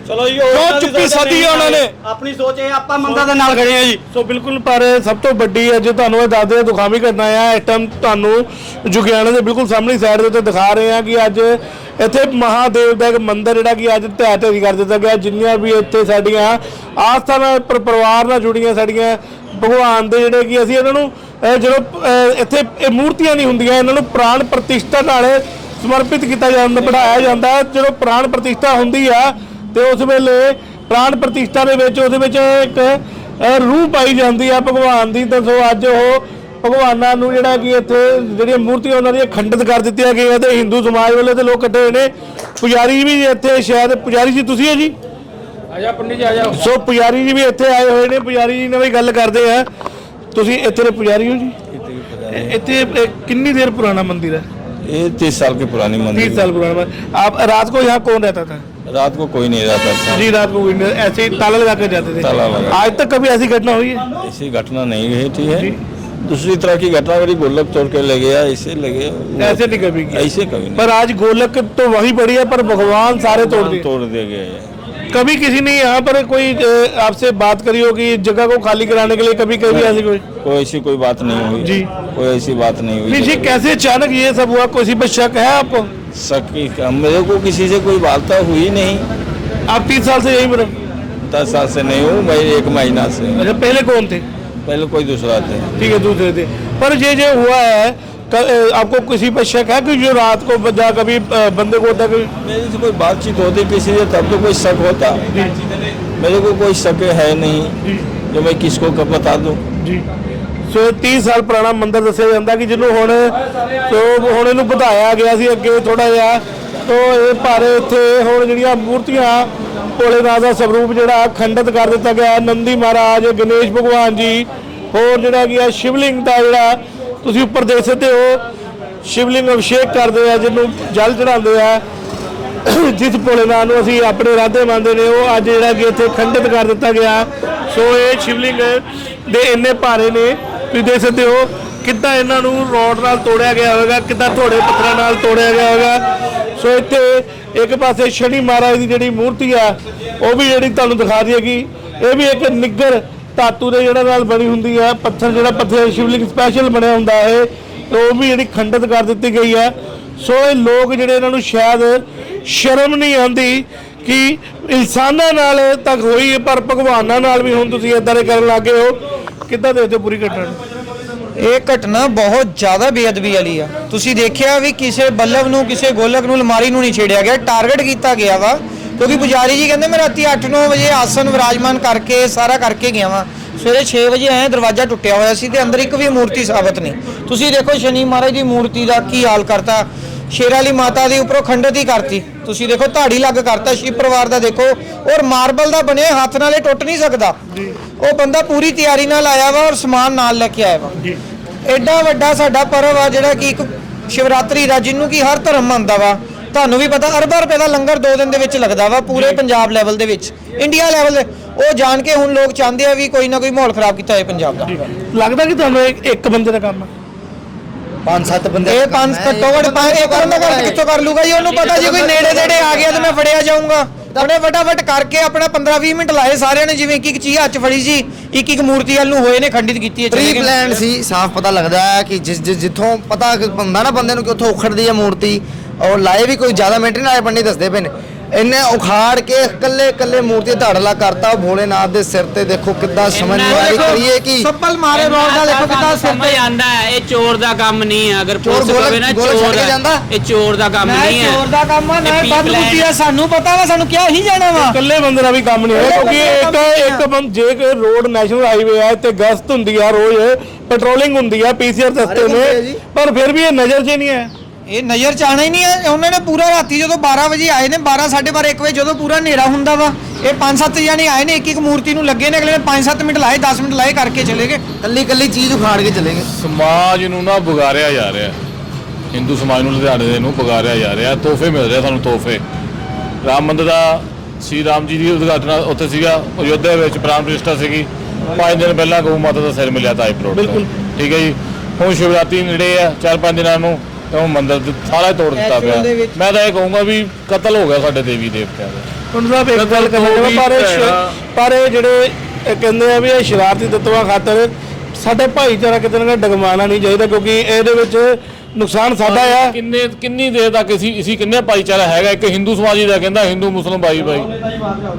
ਚਲੋ ਜੀ ਕਿਉਂ ਚੁੱਪੀ ਸਾਧੀ ਹੈ ਉਹਨਾਂ ਨੇ? ਆਪਣੀ ਸੋਚ ਇਹ ਆਪਾਂ ਮੰਦਾ ਦੇ ਨਾਲ ਖੜੇ ਆ ਜੀ ਸੋ ਬਿਲਕੁਲ ਪਰ ਸਭ ਤੋਂ ਵੱਡੀ ਹੈ ਜੇ ਤੁਹਾਨੂੰ ਇਹ ਦੱਸਦੇ ਦੁਖਾਵੀ ਘਟਨਾ ਆ ਟਾਈਮ ਤੁਹਾਨੂੰ ਜੁਗਿਆਣਾ ਦੇ ਬਿਲਕੁਲ ਸਾਹਮਣੀ ਸਾਈਡ ਦੇ ਉੱਤੇ ਦਿਖਾ ਰਹੇ ਆ ਕਿ ਅੱਜ ਇੱਥੇ ਮਹਾਦੇਵ ਦਾ ਇੱਕ ਮੰਦਿਰ ਜਿਹੜਾ ਕਿ ਅੱਜ ਢਹਿ ਢੇਰੀ ਕਰ ਦਿੱਤਾ ਗਿਆ ਜਿੰਨੀਆਂ ਵੀ ਇੱਥੇ ਸਾਡੀਆਂ ਆਸਥਾ ਨਾਲ ਪਰ- ਪਰਿਵਾਰ ਨਾਲ ਜੁੜੀਆਂ ਸਾਡੀਆਂ ਭਗਵਾਨ ਦੇ ਜਿਹੜੇ ਕਿ ਅਸੀਂ ਇਹਨਾਂ ਨੂੰ ਜਦੋਂ ਇੱਥੇ ਇਹ ਮੂਰਤੀਆਂ ਨਹੀਂ ਹੁੰਦੀਆਂ ਇਹਨਾਂ ਨੂੰ ਪ੍ਰਾਣ ਪ੍ਰਤਿਸ਼ਠਾ ਨਾਲ ਸਮਰਪਿਤ ਕੀਤਾ ਜਾਂਦਾ ਬਿਠਾਇਆ ਜਾਂਦਾ। ਜਦੋਂ ਪ੍ਰਾਣ ਪ੍ਰਤਿਸ਼ਠਾ ਹੁੰਦੀ ਆ ਤੇ ਉਸ ਵੇਲੇ ਪ੍ਰਾਣ ਪ੍ਰਤਿਸ਼ਠਾ ਦੇ ਵਿੱਚ ਉਹਦੇ ਵਿੱਚ ਇੱਕ ਅਹ, ਰੂਹ ਪਾਈ ਜਾਂਦੀ ਆ ਭਗਵਾਨ ਦੀ ਤਾਂ ਸੋ ਅੱਜ ਉਹ ਭਗਵਾਨਾਂ ਨੂੰ ਜਿਹੜਾ ਕਿ ਇੱਥੇ ਜਿਹੜੀਆਂ ਮੂਰਤੀਆਂ ਉਹਨਾਂ ਦੀਆਂ ਖੰਡਿਤ ਕਰ ਦਿੱਤੀਆਂ ਗਈਆਂ ਤੇ ਹਿੰਦੂ ਸਮਾਜ ਵਾਲੇ ਤੇ ਲੋਕ ਇਕੱਠੇ ਹੋਏ ਨੇ ਪੁਜਾਰੀ ਵੀ ਇੱਥੇ ਸ਼ਾਇਦ ਪੁਜਾਰੀ ਜੀ ਤੁਸੀਂ ਹੋ ਜੀ ਆਜਾ ਪੰਡਿਤ ਜੀ ਆਜਾ ਸੋ ਪੁਜਾਰੀ ਜੀ ਵੀ ਇੱਥੇ ਆਏ ਹੋਏ ਨੇ ਪੁਜਾਰੀ ਜੀ ਨਾਲ ਵੀ ਗੱਲ ਕਰਦੇ ਆ ਤੁਸੀਂ ਇੱਥੇ ਦੇ ਪੁਜਾਰੀ ਹੋ ਜੀ ਇਹ- ਇੱਥੇ ਇਹ ਕਿੰਨੀ ਦੇਰ ਪੁਰਾਣਾ ਮੰਦਿਰ ਹੈ ये तीस साल की पुरानी 30 मंदिर साल पुराना आप रात को यहाँ कौन रहता था है। रात को कोई नहीं रहता था जी रात को कोई नहीं- ऐसे ही ताला लगा कर जाते थे ताला लगा। आज तक कभी ऐसी घटना हुई है ऐसी घटना नहीं हुई थी है दूसरी तरह की घटना मेरी गोलक तोड़ के ले गया ऐसे ले गया वो- ऐसे नहीं कभी की ऐसे कभी नहीं पर आज गोलक तो वही पड़ी है पर भगवान सारे तोड़ दिए तोड़ दे गए कभी किसी ने यहाँ पर कोई अ, आपसे बात करी होगी इस जगह को खाली कराने के लिए कभी कभी ऐसी कोई कोई ऐसी कोई बात नहीं हुई जी। कोई ऐसी बात नहीं नहीं जी हुई कैसे अचानक ये सब हुआ किसी पर शक है आपको सकी मेरे को किसी से कोई वार्ता हुई नहीं आप तीस साल से यहीं पर हो? दस साल से नहीं हूँ मैं एक महीना से अच्छा पहले कौन थे पहले कोई दूसरा थे ठीक है दूसरे थे पर ये जो हुआ है क- अ, आपको किसी पर शक है कि जो रात को बजा कभी अ, बंदे को होता कभी मेरे से कोई बातचीत होती किसी से तब तो कोई शक होता मेरे को कोई शक है नहीं जो मैं किसको कब बता दूँ ਜੀ ਸੋ 30 ਸਾਲ ਪੁਰਾਣਾ ਮੰਦਿਰ ਦੱਸਿਆ ਜਾਂਦਾ ਕਿ ਜਿਹਨੂੰ ਹੁਣ ਸੋ ਹੁਣ ਇਹਨੂੰ ਵਧਾਇਆ ਗਿਆ ਸੀ ਅੱਗੇ ਥੋੜਾ ਜਿਹਾ ਤੋ ਇਹ ਪਰ ਇੱਥੇ ਹੁਣ ਜਿਹੜੀਆਂ ਮੂਰਤੀਆਂ ਭੋਲੇਨਾਥ ਦਾ ਸਰੂਪ ਜਿਹੜਾ ਖੰਡਿਤ ਕਰ ਦਿੱਤਾ ਗਿਆ ਨੰਦੀ ਮਹਾਰਾਜ ਗਣੇਸ਼ ਭਗਵਾਨ ਜੀ ਹੋਰ ਜਿਹੜਾ ਕੀ ਹੈ ਸ਼ਿਵਲਿੰਗ ਦਾ ਜਿਹੜਾ ਤੁਸੀਂ ਉੱਪਰ ਦੇਖ ਸਕਦੇ ਹੋ, ਸ਼ਿਵਲਿੰਗ ਅਭਿਸ਼ੇਕ ਕਰਦੇ ਆ, ਜਿਹਨੂੰ ਜਲ ਚੜਾਉਂਦੇ ਆ। ਜਿਸ ਭੋਲੇਨਾਥ ਨੂੰ ਅਸੀਂ ਆਪਣੇ ਰਾਧੇ ਮੰਨਦੇ ਨੇ, ਉਹ ਅੱਜ ਜਿਹੜਾ ਕਿ ਇੱਥੇ ਖੰਡਿਤ ਕਰ ਦਿੱਤਾ ਗਿਆ। ਸੋ ਇਹ ਸ਼ਿਵਲਿੰਗ ਦੇ ਇੰਨੇ ਭਾਰੇ ਨੇ, ਤੁਸੀਂ ਦੇਖ ਸਕਦੇ ਹੋ ਕਿੱਦਾਂ ਇਹਨਾਂ ਨੂੰ ਰੋਡ ਨਾਲ ਤੋੜਿਆ ਗਿਆ ਹੋਵੇਗਾ, ਕਿੱਦਾਂ ਥੋੜੇ ਪੱਥਰਾਂ ਨਾਲ ਤੋੜਿਆ ਗਿਆ ਹੋਵੇਗਾ। ਸੋ ਇੱਥੇ ਇੱਕ ਪਾਸੇ ਸ਼ਨੀ ਮਹਾਰਾਜ ਦੀ ਜਿਹੜੀ ਮੂਰਤੀ ਆ, ਉਹ ਵੀ ਜਿਹੜੀ ਤੁਹਾਨੂੰ ਦਿਖਾ ਦਈਏਗੀ ਇਹ ਵੀ ਇੱਕ ਨਿੱਗਰ ਧਾਤੂ ਦੇ ਜਿਹੜਾ ਨਾਲ ਬਣੀ ਹੁੰਦੀ ਹੈ ਪੱਥਰ ਜਿਹੜਾ ਪੱਥਰ ਸ਼ਿਵਲਿੰਗ ਸਪੈਸ਼ਲ ਬਣਿਆ ਹੁੰਦਾ ਹੈ ਉਹ ਵੀ ਜਿਹੜੀ ਖੰਡਿਤ ਕਰ ਦਿੱਤੀ ਗਈ ਹੈ। ਸੋ ਇਹ ਲੋਕ ਜਿਹੜੇ ਇਹਨਾਂ ਨੂੰ ਸ਼ਾਇਦ ਸ਼ਰਮ ਨਹੀਂ ਆਉਂਦੀ ਕਿ ਇਨਸਾਨਾਂ ਨਾਲ ਤੱਕ ਹੋਈ ਹੈ, ਪਰ ਭਗਵਾਨਾਂ ਨਾਲ ਵੀ ਹੁਣ ਤੁਸੀਂ ਇਦਾਂ ਦੇ ਕਰਨ ਲੱਗੇ ਹੋ। ਕਿੱਦਾਂ ਦੇਖਦੇ ਹੋ ਪੂਰੀ ਘਟਨਾ? ਇਹ ਘਟਨਾ ਬਹੁਤ ਜ਼ਿਆਦਾ ਬੇਅਦਬੀ ਵਾਲੀ ਆ। ਤੁਸੀਂ ਦੇਖਿਆ ਵੀ ਕਿਸੇ ਬੱਲਬ ਨੂੰ ਕਿਸੇ ਗੋਲਕ ਨੂੰ ਅਲਮਾਰੀ ਨੂੰ ਨਹੀਂ ਛੇੜਿਆ ਗਿਆ। ਟਾਰਗੇਟ ਕੀਤਾ ਗਿਆ ਵਾ। ਕਿਉਂਕਿ ਪੁਜਾਰੀ ਜੀ ਕਹਿੰਦੇ ਮੈਂ ਰਾਤੀ 8-9 ਵਜੇ ਆਸਨ ਵਿਰਾਜਮਾਨ ਕਰਕੇ ਸਾਰਾ ਕਰਕੇ ਗਿਆ ਵਾਂ। ਸਵੇਰੇ 6 ਵਜੇ ਆਏ ਦਰਵਾਜ਼ਾ ਟੁੱਟਿਆ ਹੋਇਆ ਸੀ ਤੇ ਅੰਦਰ ਇੱਕ ਵੀ ਮੂਰਤੀ ਸਾਬਤ ਨਹੀਂ। ਤੁਸੀਂ ਦੇਖੋ ਸ਼ਨੀ ਮਹਾਰਾਜ ਦੀ ਮੂਰਤੀ ਦਾ ਕੀ ਹਾਲ ਕਰਤਾ। ਸ਼ੇਰ ਵਾਲੀ ਮਾਤਾ ਦੀ ਉੱਪਰੋਂ ਖੰਡਤ ਹੀ ਕਰਤੀ। ਤੁਸੀਂ ਦੇਖੋ ਧਾੜੀ ਲੱਗ ਕਰਤਾ ਸ਼ਿਵ ਪਰਿਵਾਰ ਦਾ ਦੇਖੋ। ਔਰ ਮਾਰਬਲ ਦਾ ਬਣਿਆ ਹੱਥ ਨਾਲ ਇਹ ਟੁੱਟ ਨਹੀਂ ਸਕਦਾ। ਉਹ ਬੰਦਾ ਪੂਰੀ ਤਿਆਰੀ ਨਾਲ ਆਇਆ ਵਾ ਔਰ ਸਮਾਨ ਨਾਲ ਲੈ ਕੇ ਆਇਆ ਵਾ। ਐਡਾ ਵੱਡਾ ਸਾਡਾ ਪਰਵ ਆ ਜਿਹੜਾ ਕਿ ਇੱਕ ਸ਼ਿਵਰਾਤਰੀ ਦਾ ਜਿਹਨੂੰ ਕਿ ਹਰ ਧਰਮ ਮੰਨਦਾ ਵਾ। ਤੁਹਾਨੂੰ ਵੀ ਪਤਾ ਅਰਬਾਂ ਰੁਪਏ ਦਾ ਲੰਗਰ 2 ਦਿਨ ਦੇ ਵਿੱਚ ਲੱਗਦਾ ਵਾ ਪੂਰੇ ਪੰਜਾਬ ਲੈਵਲ ਦੇ ਵਿੱਚ। ਇੰਡੀਆ ਲੈਵਲ ਦੇ ਉਹ ਜਾਣ ਕੇ ਹੁਣ ਲੋਕ ਚਾਹੁੰਦੇ ਆ ਵੀ ਕੋਈ ਨਾ ਕੋਈ ਮਾਹੌਲ ਖਰਾਬ ਕੀਤਾ ਹੋਏ ਪੰਜਾਬ ਦਾ। ਲੱਗਦਾ ਕਿ ਤੁਹਾਨੂੰ ਇੱਕ ਇੱਕ ਬੰਦੇ ਦਾ ਕੰਮ ਹੈ ਪੰਜ ਸੱਤ ਬੰਦੇ ਇਹ ਪੰਜ ਘੱਟੋ ਘੱਟ ਪੰਜ ਇੱਕ ਬੰਦਾ ਕਰ ਕਿੱਥੋਂ ਕਰ ਲੂਗਾ ਜੀ? ਉਹਨੂੰ ਪਤਾ ਜੀ ਕੋਈ ਨੇੜੇ ਨੇੜੇ ਆ ਗਿਆ ਤੇ ਮੈਂ ਫੜਿਆ ਜਾਊਂਗਾ। ਉਹਨੇ ਫਟਾਫਟ ਕਰਕੇ ਆਪਣਾ 15-20 ਮਿੰਟ ਲਾਏ ਸਾਰਿਆਂ ਨੇ ਜਿਵੇਂ ਇੱਕ ਇੱਕ ਚੀਜ਼ ਹੱਥ ਫੜੀ ਸੀ ਇੱਕ ਇੱਕ ਮੂਰਤੀ ਵੱਲ ਨੂੰ ਹੋਏ ਨੇ ਖੰਡਿਤ ਕੀਤੀ ਹੈ ਚਲੇ ਪ੍ਰੀ। ਪਲਾਨ ਸੀ ਸਾਫ਼ ਪਤਾ ਲੱਗਦਾ ਹੈ ਕਿ ਜਿਸ ਜਿੱਥੋਂ ਪਤਾ ਹੁੰਦਾ ਨਾ ਬੰਦੇ ਨੂੰ ਕਿ ਉੱਥੋਂ ਉਖੜਦੀ ਹੈ ਮੂਰਤੀ ਔਰ ਲਾਏ ਵੀ ਕੋਈ ਜ਼ਿਆਦਾ ਮਿੰਟ ਨਹੀਂ ਲਾਏ ਪੰਡਿਤ ਦੱਸਦੇ ਪਏ ਨੇ। ਇਹਨੇ ਉਖਾੜ ਕੇ ਇਕੱਲੇ ਇਕੱਲੇ ਮੂਰਤੀ ਧੜਲਾ ਕਰਤਾ ਉਹ ਭੋਲੇਨਾਥ ਦੇ ਸਿਰ ਤੇ ਦੇਖੋ ਕਿੱਦਾਂ ਸਮਝ ਕਰੀਏ ਕਿ ਸੱਪਲ ਮਾਰੇ ਰੋਡ ਨਾਲ ਦੇਖੋ ਕਿੱਦਾਂ ਸਿਰ ਤੇ ਆਂਦਾ ਹੈ ਇਹ ਚੋਰ ਦਾ ਕੰਮ ਨਹੀਂ ਹੈ। ਅਗਰ ਪੁਲਿਸ ਕਵੇ ਨਾ ਚੋਰ ਹੈ? ਇਹ ਚੋਰ ਦਾ ਕੰਮ ਮੈਂ ਨਹੀਂ ਹੈ। ਚੋਰ ਦਾ ਕੰਮ ਆ ਨਾ ਇਹ ਬੰਦ plan- ਬੁੱਧੀ ਆ ਸਾਨੂੰ ਪਤਾ ਵਾ ਸਾਨੂੰ ਕਿਹਾ ਹੀ ਜਾਣਾ ਵਾ। ਇਕੱਲੇ ਬੰਦੇ ਦਾ ਵੀ ਕੰਮ ਨਹੀਂ ਹੈ ਕਿਉਂਕਿ ਇੱਕ ਇੱਕ ਬੰਦ ਜੇ ਰੋਡ ਨੈਸ਼ਨਲ ਹਾਈਵੇ ਹੈ ਤੇ ਗਸ਼ਤ ਹੁੰਦੀ ਆ ਰੋਜ਼ ਪੈਟਰੋਲਿੰਗ ਹੁੰਦੀ ਆ ਪੀਸੀਆਰ ਦਸਤੇ ਨੇ। ਪਰ ਫਿਰ ਵੀ ਇਹ ਨਜ਼ਰ 'ਚ ਨਹੀਂ ਹੈ ਇਹ ਨਜ਼ਰ ਚ ਆਣਾ ਹੀ ਨਹੀਂ ਹੈ। ਉਹਨਾਂ ਨੇ ਪੂਰਾ ਰਾਤੀ ਜਦੋਂ 12 ਵਜੇ ਆਏ ਨੇ 12 12:30 1 ਵਜੇ ਜਦੋਂ ਪੂਰਾ ਹਨੇਰਾ ਹੁੰਦਾ ਵਾ ਇਹ 5-7 ਜਾਣੇ ਆਏ ਨੇ ਇੱਕ ਇੱਕ ਮੂਰਤੀ ਨੂੰ ਲੱਗੇ ਨੇ ਅਗਲੇ ਨੇ 5-7 ਮਿੰਟ ਲਾਏ 10 ਮਿੰਟ ਲਾਏ ਕਰਕੇ ਚਲੇ ਗਏ। ਕੱਲੀ ਕੱਲੀ ਚੀਜ਼ ਉਖਾੜ ਕੇ ਚਲੇ ਗਏ। ਸਮਾਜ ਨੂੰ ਨਾ ਵਿਗਾੜਿਆ ਜਾ ਰਿਹਾ। ਹਿੰਦੂ ਸਮਾਜ ਨੂੰ ਲੁਧਿਆਣੇ ਦੇ ਨੂੰ ਵਿਗਾੜਿਆ ਜਾ ਰਿਹਾ। ਤੋਹਫੇ ਮਿਲ ਰਹੇ ਸਾਨੂੰ ਤੋਹਫੇ। ਰਾਮ ਮੰਦਿਰ ਦਾ ਸ਼੍ਰੀ ਰਾਮ ਜੀ ਦੀ ਉਦਘਾਟਨ ਉੱਥੇ ਸੀਗਾ ਅਯੋਧਿਆ ਵਿੱਚ ਪ੍ਰਾਣ ਪ੍ਰਤਿਸ਼ਠਾ ਸੀਗੀ। ਪੰਜ ਦਿਨ ਪਹਿਲਾਂ ਗਊ ਮਾਤਾ ਦਾ ਸਿਰ ਮਿਲਿਆ ਤਾਈਪ ਰੋਡ ਬਿਲਕੁਲ। ਠੀਕ ਹੈ ਜੀ। ਹੁਣ ਸ਼ਿਵਰਾਤਰੀ ਨੇੜੇ ਆ ਚਾਰ ਪੰਜ ਦਿਨਾਂ ਨੂੰ। ਤੇ ਉਹ ਮੰਦਿਰ ਤੇ ਸਾਰਾ ਹੀ ਤੋੜ ਦਿੱਤਾ ਪਿਆ। ਮੈਂ ਤਾਂ ਇਹ ਕਹੂੰਗਾ ਵੀ ਕਤਲ ਹੋ ਗਿਆ ਸਾਡੇ ਦੇਵੀ ਦੇਵਤਿਆਂ ਦਾ। ਹੁਣ ਸਾਹਿਬ ਇੱਕ ਗੱਲ ਕਰਨਾ ਚਾਹੁੰਦਾ ਪਰ ਇਹ ਸ਼- ਪਰ ਇਹ ਜਿਹੜੇ ਇਹ ਕਹਿੰਦੇ ਆ ਵੀ ਇਹ ਸ਼ਰਾਰਤੀ ਤੱਤਾਂ ਖਾਤਰ ਸਾਡੇ ਭਾਈਚਾਰਾ ਕਿਤੇ ਨਾ ਕਿਤੇ ਡਗਮਾਣਾ ਨਹੀਂ ਚਾਹੀਦਾ ਕਿਉਂਕਿ ਇਹਦੇ ਵਿੱਚ ਨੁਕਸਾਨ ਸਾਡਾ ਆ। ਕਿੰਨੇ ਕਿੰਨੀ ਦੇਰ ਤੱਕ ਅਸੀਂ ਅਸੀਂ ਕਿੰਨੇ ਭਾਈਚਾਰਾ ਹੈਗਾ? ਇੱਕ ਹਿੰਦੂ ਸਮਾਜ ਹੀ ਦਾ ਕਹਿੰਦਾ ਹਿੰਦੂ ਮੁਸਲਮਾਨ ਭਾਈ ਭਾਈ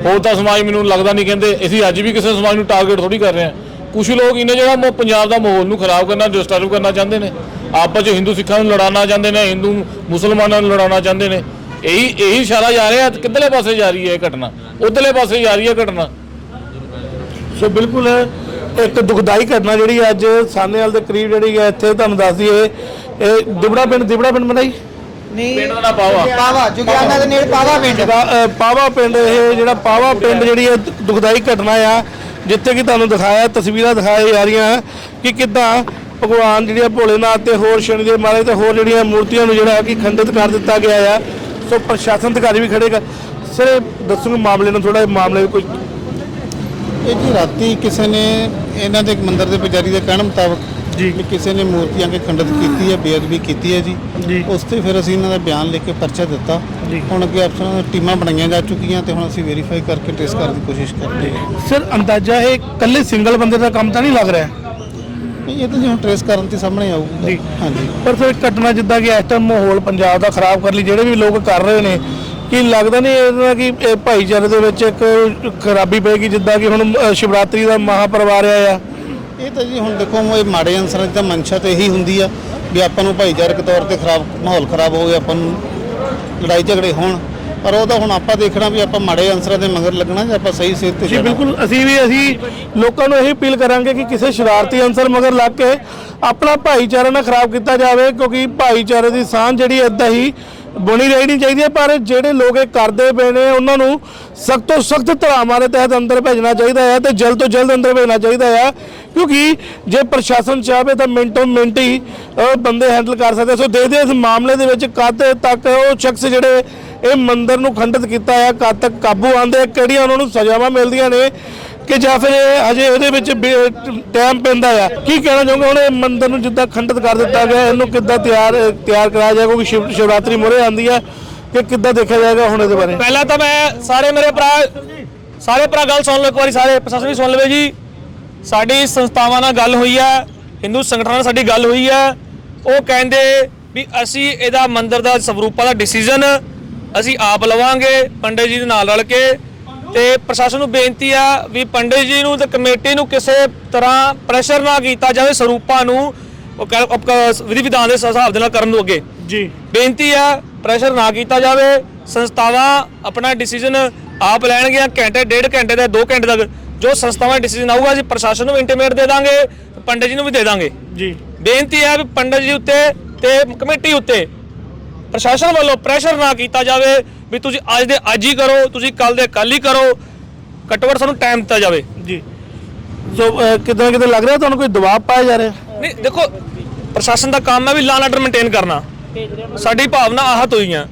ਹੋਰ ਤਾਂ ਸਮਾਜ ਮੈਨੂੰ ਲੱਗਦਾ ਨਹੀਂ ਕਹਿੰਦੇ ਅਸੀਂ ਅੱਜ ਵੀ ਕਿਸੇ ਸਮਾਜ ਨੂੰ ਟਾਰਗੇਟ ਥੋੜੀ ਕਰ ਰਹੇ ਹਾਂ। ਕੁਝ ਲੋਕ ਇਹਨੇ ਜਿਹੜਾ ਮੋ- ਪੰਜਾਬ ਦਾ ਮਾਹੌਲ ਨੂੰ ਖਰਾਬ ਕਰਨਾ ਡਿਸਟਰਬ ਕਰਨਾ ਚਾਹੁੰਦੇ ਨੇ। ਆਪਸ ਵਿੱਚ ਹਿੰਦੂ ਸਿੱਖਾਂ ਨੂੰ ਲੜਾਉਣਾ ਚਾਹੁੰਦੇ ਨੇ ਹਿੰਦੂ ਮੁਸਲਮਾਨਾਂ ਨੂੰ ਲੜਾਉਣਾ ਚਾਹੁੰਦੇ ਨੇ। ਇਹੀ ਇਹੀ ਇਸ਼ਾਰਾ ਜਾ ਰਿਹਾ ਕਿੱਧਰਲੇ ਪਾਸੇ ਜਾ ਰਹੀ ਹੈ ਇਹ ਘਟਨਾ? ਉਧਰਲੇ ਪਾਸੇ ਜਾ ਰਹੀ ਹੈ ਘਟਨਾ। ਸੋ ਬਿਲਕੁਲ ਇੱਕ ਦੁਖਦਾਈ ਘਟਨਾ ਜਿਹੜੀ ਅੱਜ ਸਾਨੇਵਾਲ ਦੇ ਕਰੀਬ ਜਿਹੜੀ ਹੈ ਇੱਥੇ ਤੁਹਾਨੂੰ ਦੱਸ ਦਈਏ ਇਹ ਦਿਬੜਾ ਪਿੰਡ ਦਿਬੜਾ ਪਿੰਡ ਮਨਾਈ? ਨਹੀਂ। ਪਿੰਡ ਦਾ ਪਾਵਾ। ਪਾਵਾ ਜੁਗਿਆਨਾ ਦੇ ਨੇੜੇ ਪਾਵਾ ਪਿੰਡ। ਪਾਵਾ ਇਹ ਜਿਹੜਾ ਪਾਵਾ ਪਿੰਡ ਜਿਹੜੀ ਹੈ ਦੁ- ਦੁਖਦਾਈ ਘਟਨਾ ਆ ਜਿੱਥੇ ਕਿ ਤੁਹਾਨੂੰ ਦਿਖਾਇਆ ਤਸਵੀਰਾਂ ਦਿਖਾਈ ਜਾ ਰਹੀਆਂ ਕਿ ਕਿੱਦਾਂ ਭਗਵਾਨ ਜਿਹੜੀਆਂ ਭੋਲੇਨਾਥ ਤੇ ਹੋਰ ਸ਼ਨੀ ਦੇ ਮਹਾਰਾਜ ਤੇ ਹੋਰ ਜਿਹੜੀਆਂ ਮੂਰਤੀਆਂ ਨੂੰ ਜਿਹੜਾ ਕਿ ਖੰਡਿਤ ਕਰ ਦਿੱਤਾ ਗਿਆ ਆ ਸੋ ਪ੍ਰਸ਼ਾਸਨ ਅਧਿਕਾਰੀ ਵੀ ਖੜੇਗਾ ਸਰ ਦੱਸੋਗੇ ਮਾਮਲੇ ਨੂੰ ਥੋੜਾ ਮਾਮਲੇ ਕੋਈ ਇਹ ਜੀ ਰਾਤੀ ਕਿਸੇ ਨੇ ਇਹਨਾਂ ਦੇ ਮੰਦਿਰ ਦੇ ਪੁਜਾਰੀ ਦੇ ਕਹਿਣ ਮੁਤਾਬਕ ਜੀ। ਕਿਸੇ ਨੇ ਮੂਰਤੀ ਆ ਕੇ ਖੰਡਿਤ ਕੀਤੀ ਹੈ ਬੇਅਦਬੀ ਕੀਤੀ ਹੈ ਜੀ। ਉਸ ਤੇ ਫਿਰ ਅਸੀਂ ਇਹਨਾਂ ਦਾ ਬਿਆਨ ਲਿਖ ਕੇ ਪਰਚਾ ਦਿੱਤਾ। ਹੁਣ ਅੱਗੇ ਅਫਸਰਾਂ ਦੀਆਂ ਟੀਮਾਂ ਬਣਾਈਆਂ ਜਾ ਚੁੱਕੀਆਂ ਤੇ ਹੁਣ ਅਸੀਂ ਵੈਰੀਫਾਈ ਕਰਕੇ ਟ੍ਰੇਸ ਕਰਨ ਦੀ ਕੋਸ਼ਿਸ਼ ਕਰ ਰਹੇ ਹਾਂ। ਸਰ ਅੰਦਾਜ਼ਾ ਇਹ ਇਕੱਲੇ ਸਿੰਗਲ ਬੰਦੇ ਦਾ ਕੰਮ ਤਾਂ ਨਹੀਂ ਲੱਗ ਰਿਹਾ? ਨਹੀਂ, ਇਹ ਤਾਂ ਜੀ ਹੁਣ ਟ੍ਰੇਸ ਕਰਨ ਤੇ ਸਾਹਮਣੇ ਆਊਗਾ ਜੀ। ਹਾਂਜੀ। ਪਰ ਫਿਰ ਘਟਨਾ ਜਿੱਦਾਂ ਕਿ ਇਸ ਟਾਈਮ ਮਾਹੌਲ ਪੰਜਾਬ ਦਾ ਖਰਾਬ ਕਰ ਲਈ ਜਿਹੜੇ ਵੀ ਲੋਕ ਕਰ ਰਹੇ ਨੇ ਕੀ ਲੱਗਦਾ ਨਹੀਂ ਇਹਦੇ ਨਾਲ ਕਿ ਇਹ ਭਾਈਚਾਰੇ ਦੇ ਵਿੱਚ ਇੱਕ ਖਰਾਬੀ ਪਏਗੀ ਜਿੱਦਾਂ ਕਿ ਹੁਣ ਅ, ਸ਼ਿਵਰਾਤਰੀ ਦਾ ਮਹਾਪਰਵ ਆ ਰਿਹਾ ਆ ਇਹ ਤਾਂ ਜੀ ਹੁਣ ਦੇਖੋ ਇਹ ਮਾੜੇ ਅਨਸਰਾਂ ਦੀ ਤਾਂ ਮਨਸ਼ਾ ਤੇ ਇਹੀ ਹੁੰਦੀ ਆ ਵੀ ਆਪਾਂ ਨੂੰ ਭਾਈਚਾਰਕ ਤੌਰ ਤੇ ਖਰਾਬ ਮਾਹੌਲ ਖਰਾਬ ਹੋਵੇ ਆਪਾਂ ਨੂੰ ਲੜਾਈ ਝਗੜੇ ਹੋਣ। ਪਰ ਉਹ ਤਾਂ ਹੁਣ ਆਪਾਂ ਦੇਖਣਾ ਵੀ ਆਪਾਂ ਮਾੜੇ ਅਨਸਰਾਂ ਦੇ ਮਗਰ ਲੱਗਣਾ ਜਾਂ ਆਪਾਂ ਸਹੀ ਸੇਧ ਤੇ ਜੀ ਬਿਲਕੁਲ ਅਸੀਂ ਵੀ ਅਸੀਂ ਲੋਕਾਂ ਨੂੰ ਇਹੀ ਅਪੀਲ ਕਰਾਂਗੇ ਕਿ ਕਿਸੇ ਸ਼ਰਾਰਤੀ ਅੰਸਰ ਮਗਰ ਲੱਗ ਕੇ ਆਪਣਾ ਭਾਈਚਾਰਾ ਨਾ ਖਰਾਬ ਕੀਤਾ ਜਾਵੇ ਕਿਉਂਕਿ ਭਾਈਚਾਰੇ ਦੀ ਸਾਂਝ ਜਿਹੜੀ ਇਦਾਂ ਹੀ ਬਣੀ ਰਹਿਣੀ ਚਾਹੀਦੀ ਹੈ ਪਰ ਜਿਹੜੇ ਲੋਕ ਇਹ ਕਰਦੇ ਪਏ ਨੇ ਉਹਨਾਂ ਨੂੰ ਸਖਤ ਤੋਂ ਸਖਤ ਧਾਰਾਵਾਂ ਦੇ ਤਹਿਤ ਅੰਦਰ ਭੇਜਣਾ ਚਾਹੀਦਾ ਹੈ ਤੇ ਜਲਦ ਤੋਂ ਜਲਦ ਅੰਦਰ ਭੇਜਣਾ ਚਾਹੀਦਾ ਹੈ ਕਿਉਂਕਿ ਜੇ ਪ੍ਰਸ਼ਾਸਨ ਚਾਹਵੇ ਤਾਂ ਮਿੰਟੋ ਮਿੰਟ ਹੀ ਬੰਦੇ ਹੈਂਡਲ ਕਰ ਸਕਦੇ ਸੋ ਦੇਖਦੇ ਇਸ ਮਾਮਲੇ ਦੇ ਵਿੱਚ ਕਦ ਤੱਕ ਉਹ ਸ਼ਖਸ ਜਿਹੜੇ ਇਹ ਮੰਦਰ ਨੂੰ ਖੰਡਿਤ ਕੀਤਾ ਹੈ ਕਦ ਤੱਕ ਕਾਬੂ ਆਉਂਦੇ ਆ, ਕਿਹੜੀਆਂ ਉਹਨਾਂ ਨੂੰ ਸਜ਼ਾਵਾਂ ਮਿਲਦੀਆਂ ਨੇ ਕਿ ਜਾਂ ਫਿਰ ਇਹ ਹਜੇ ਉਹਦੇ ਵਿੱਚ ਟਾਈਮ ਪੈਂਦਾ ਆ। ਕੀ ਕਹਿਣਾ ਚਾਹੋਗੇ? ਹੁਣ ਇਹ ਮੰਦਰ ਨੂੰ ਜਿੱਦਾਂ ਖੰਡਿਤ ਕਰ ਦਿੱਤਾ ਗਿਆ ਇਹਨੂੰ ਕਿੱਦਾਂ ਤਿਆਰ ਤਿਆਰ ਕਰਾਇਆ ਜਾਏਗਾ? ਕਿਉਂਕਿ ਸ਼ਿਵ ਸ਼ਿਵਰਾਤਰੀ ਮੁਰੇ ਆਉਂਦੀ ਆ ਕਿ ਕਿੱਦਾਂ ਦੇਖਿਆ ਜਾਏਗਾ ਹੁਣ ਇਹਦੇ ਬਾਰੇ? ਪਹਿਲਾਂ ਤਾਂ ਮੈਂ ਸਾਰੇ ਮੇਰੇ ਭਰਾ ਸਾਰੇ ਭਰਾ ਗੱਲ ਸੁਣ ਲਓ ਇੱਕ ਵਾਰੀ ਸਾਰੇ ਪ੍ਰਸ਼ਾਸਨ ਵੀ ਸੁਣ ਲਵੇ ਜੀ। ਸਾਡੀ ਸੰਸਥਾਵਾਂ ਨਾਲ ਗੱਲ ਹੋਈ ਹੈ ਹਿੰਦੂ ਸੰਗਠਨਾਂ ਨਾਲ ਸਾਡੀ ਗੱਲ ਹੋਈ ਹੈ ਉਹ ਕਹਿੰਦੇ ਵੀ ਅਸੀਂ ਇਹਦਾ ਮੰਦਰ ਦਾ ਸਵਰੂਪਾ ਦਾ ਡਿਸੀਜਨ ਅਸੀਂ ਆਪ ਲਵਾਂਗੇ ਪੰਡਿਤ ਜੀ ਦੇ ਨਾਲ ਰਲ ਕੇ। ਤੇ ਪ੍ਰਸ਼ਾਸਨ ਨੂੰ ਬੇਨਤੀ ਆ ਵੀ ਪੰਡਿਤ ਜੀ ਨੂੰ ਤੇ ਕਮੇਟੀ ਨੂੰ ਕਿਸੇ ਤਰ੍ਹਾਂ ਪ੍ਰੈਸ਼ਰ ਨਾ ਕੀਤਾ ਜਾਵੇ ਸਰੂਪਾਂ ਨੂੰ ਵਿਧੀ ਵਿਧਾਨ ਦੇ ਹਿਸਾਬ ਦੇ ਨਾਲ ਕਰਨ ਨੂੰ ਅੱਗੇ। ਜੀ। ਬੇਨਤੀ ਆ ਪ੍ਰੈਸ਼ਰ ਨਾ ਕੀਤਾ ਜਾਵੇ ਸੰਸਥਾਵਾਂ ਆਪਣਾ ਡਿਸੀਜਨ ਆਪ ਲੈਣਗੀਆਂ ਘੰਟੇ ਡੇਢ ਘੰਟੇ ਦਾ 2 ਘੰਟੇ ਤੱਕ। ਜੋ ਸੰਸਥਾਵਾਂ ਡਿਸੀਜਨ ਆਊਗਾ ਅਸੀਂ ਪ੍ਰਸ਼ਾਸਨ ਨੂੰ ਇੰਟੀਮੇਟ ਦੇ ਦਾਂਗੇ ਪੰਡਿਤ ਜੀ ਨੂੰ ਵੀ ਦੇ ਦਾਂਗੇ। ਜੀ। ਬੇਨਤੀ ਹੈ ਵੀ ਪੰਡਿਤ ਜੀ ਉੱਤੇ ਤੇ ਕਮੇਟੀ ਉੱਤੇ ਪ੍ਰਸ਼ਾਸਨ ਵੱਲੋਂ ਪ੍ਰੈਸ਼ਰ ਨਾ ਕੀਤਾ ਜਾਵੇ ਵੀ ਤੁਸੀਂ ਅੱਜ ਦੇ ਅੱਜ ਹੀ ਕਰੋ ਤੁਸੀਂ ਕੱਲ ਦੇ ਕੱਲ ਹੀ ਕਰੋ ਘੱਟੋ ਘੱਟ ਸਾਨੂੰ ਟਾਈਮ ਦਿੱਤਾ ਜਾਵੇ। ਜੀ। ਸੋ ਅਹ, ਕਿਤੇ ਲੱਗ ਰਿਹਾ ਤੁਹਾਨੂੰ ਕੋਈ ਦਬਾਅ ਪਾਇਆ ਜਾ ਰਿਹਾ? ਨਹੀਂ ਦੇਖੋ ਪ੍ਰਸ਼ਾਸਨ ਦਾ ਕੰਮ ਹੈ ਵੀ ਲਾਅ ਆਰਡਰ ਮੇਨਟੇਨ ਕਰਨਾ। ਸਾਡੀ ਭਾਵਨਾ ਆਹਤ ਹੋਈਆਂ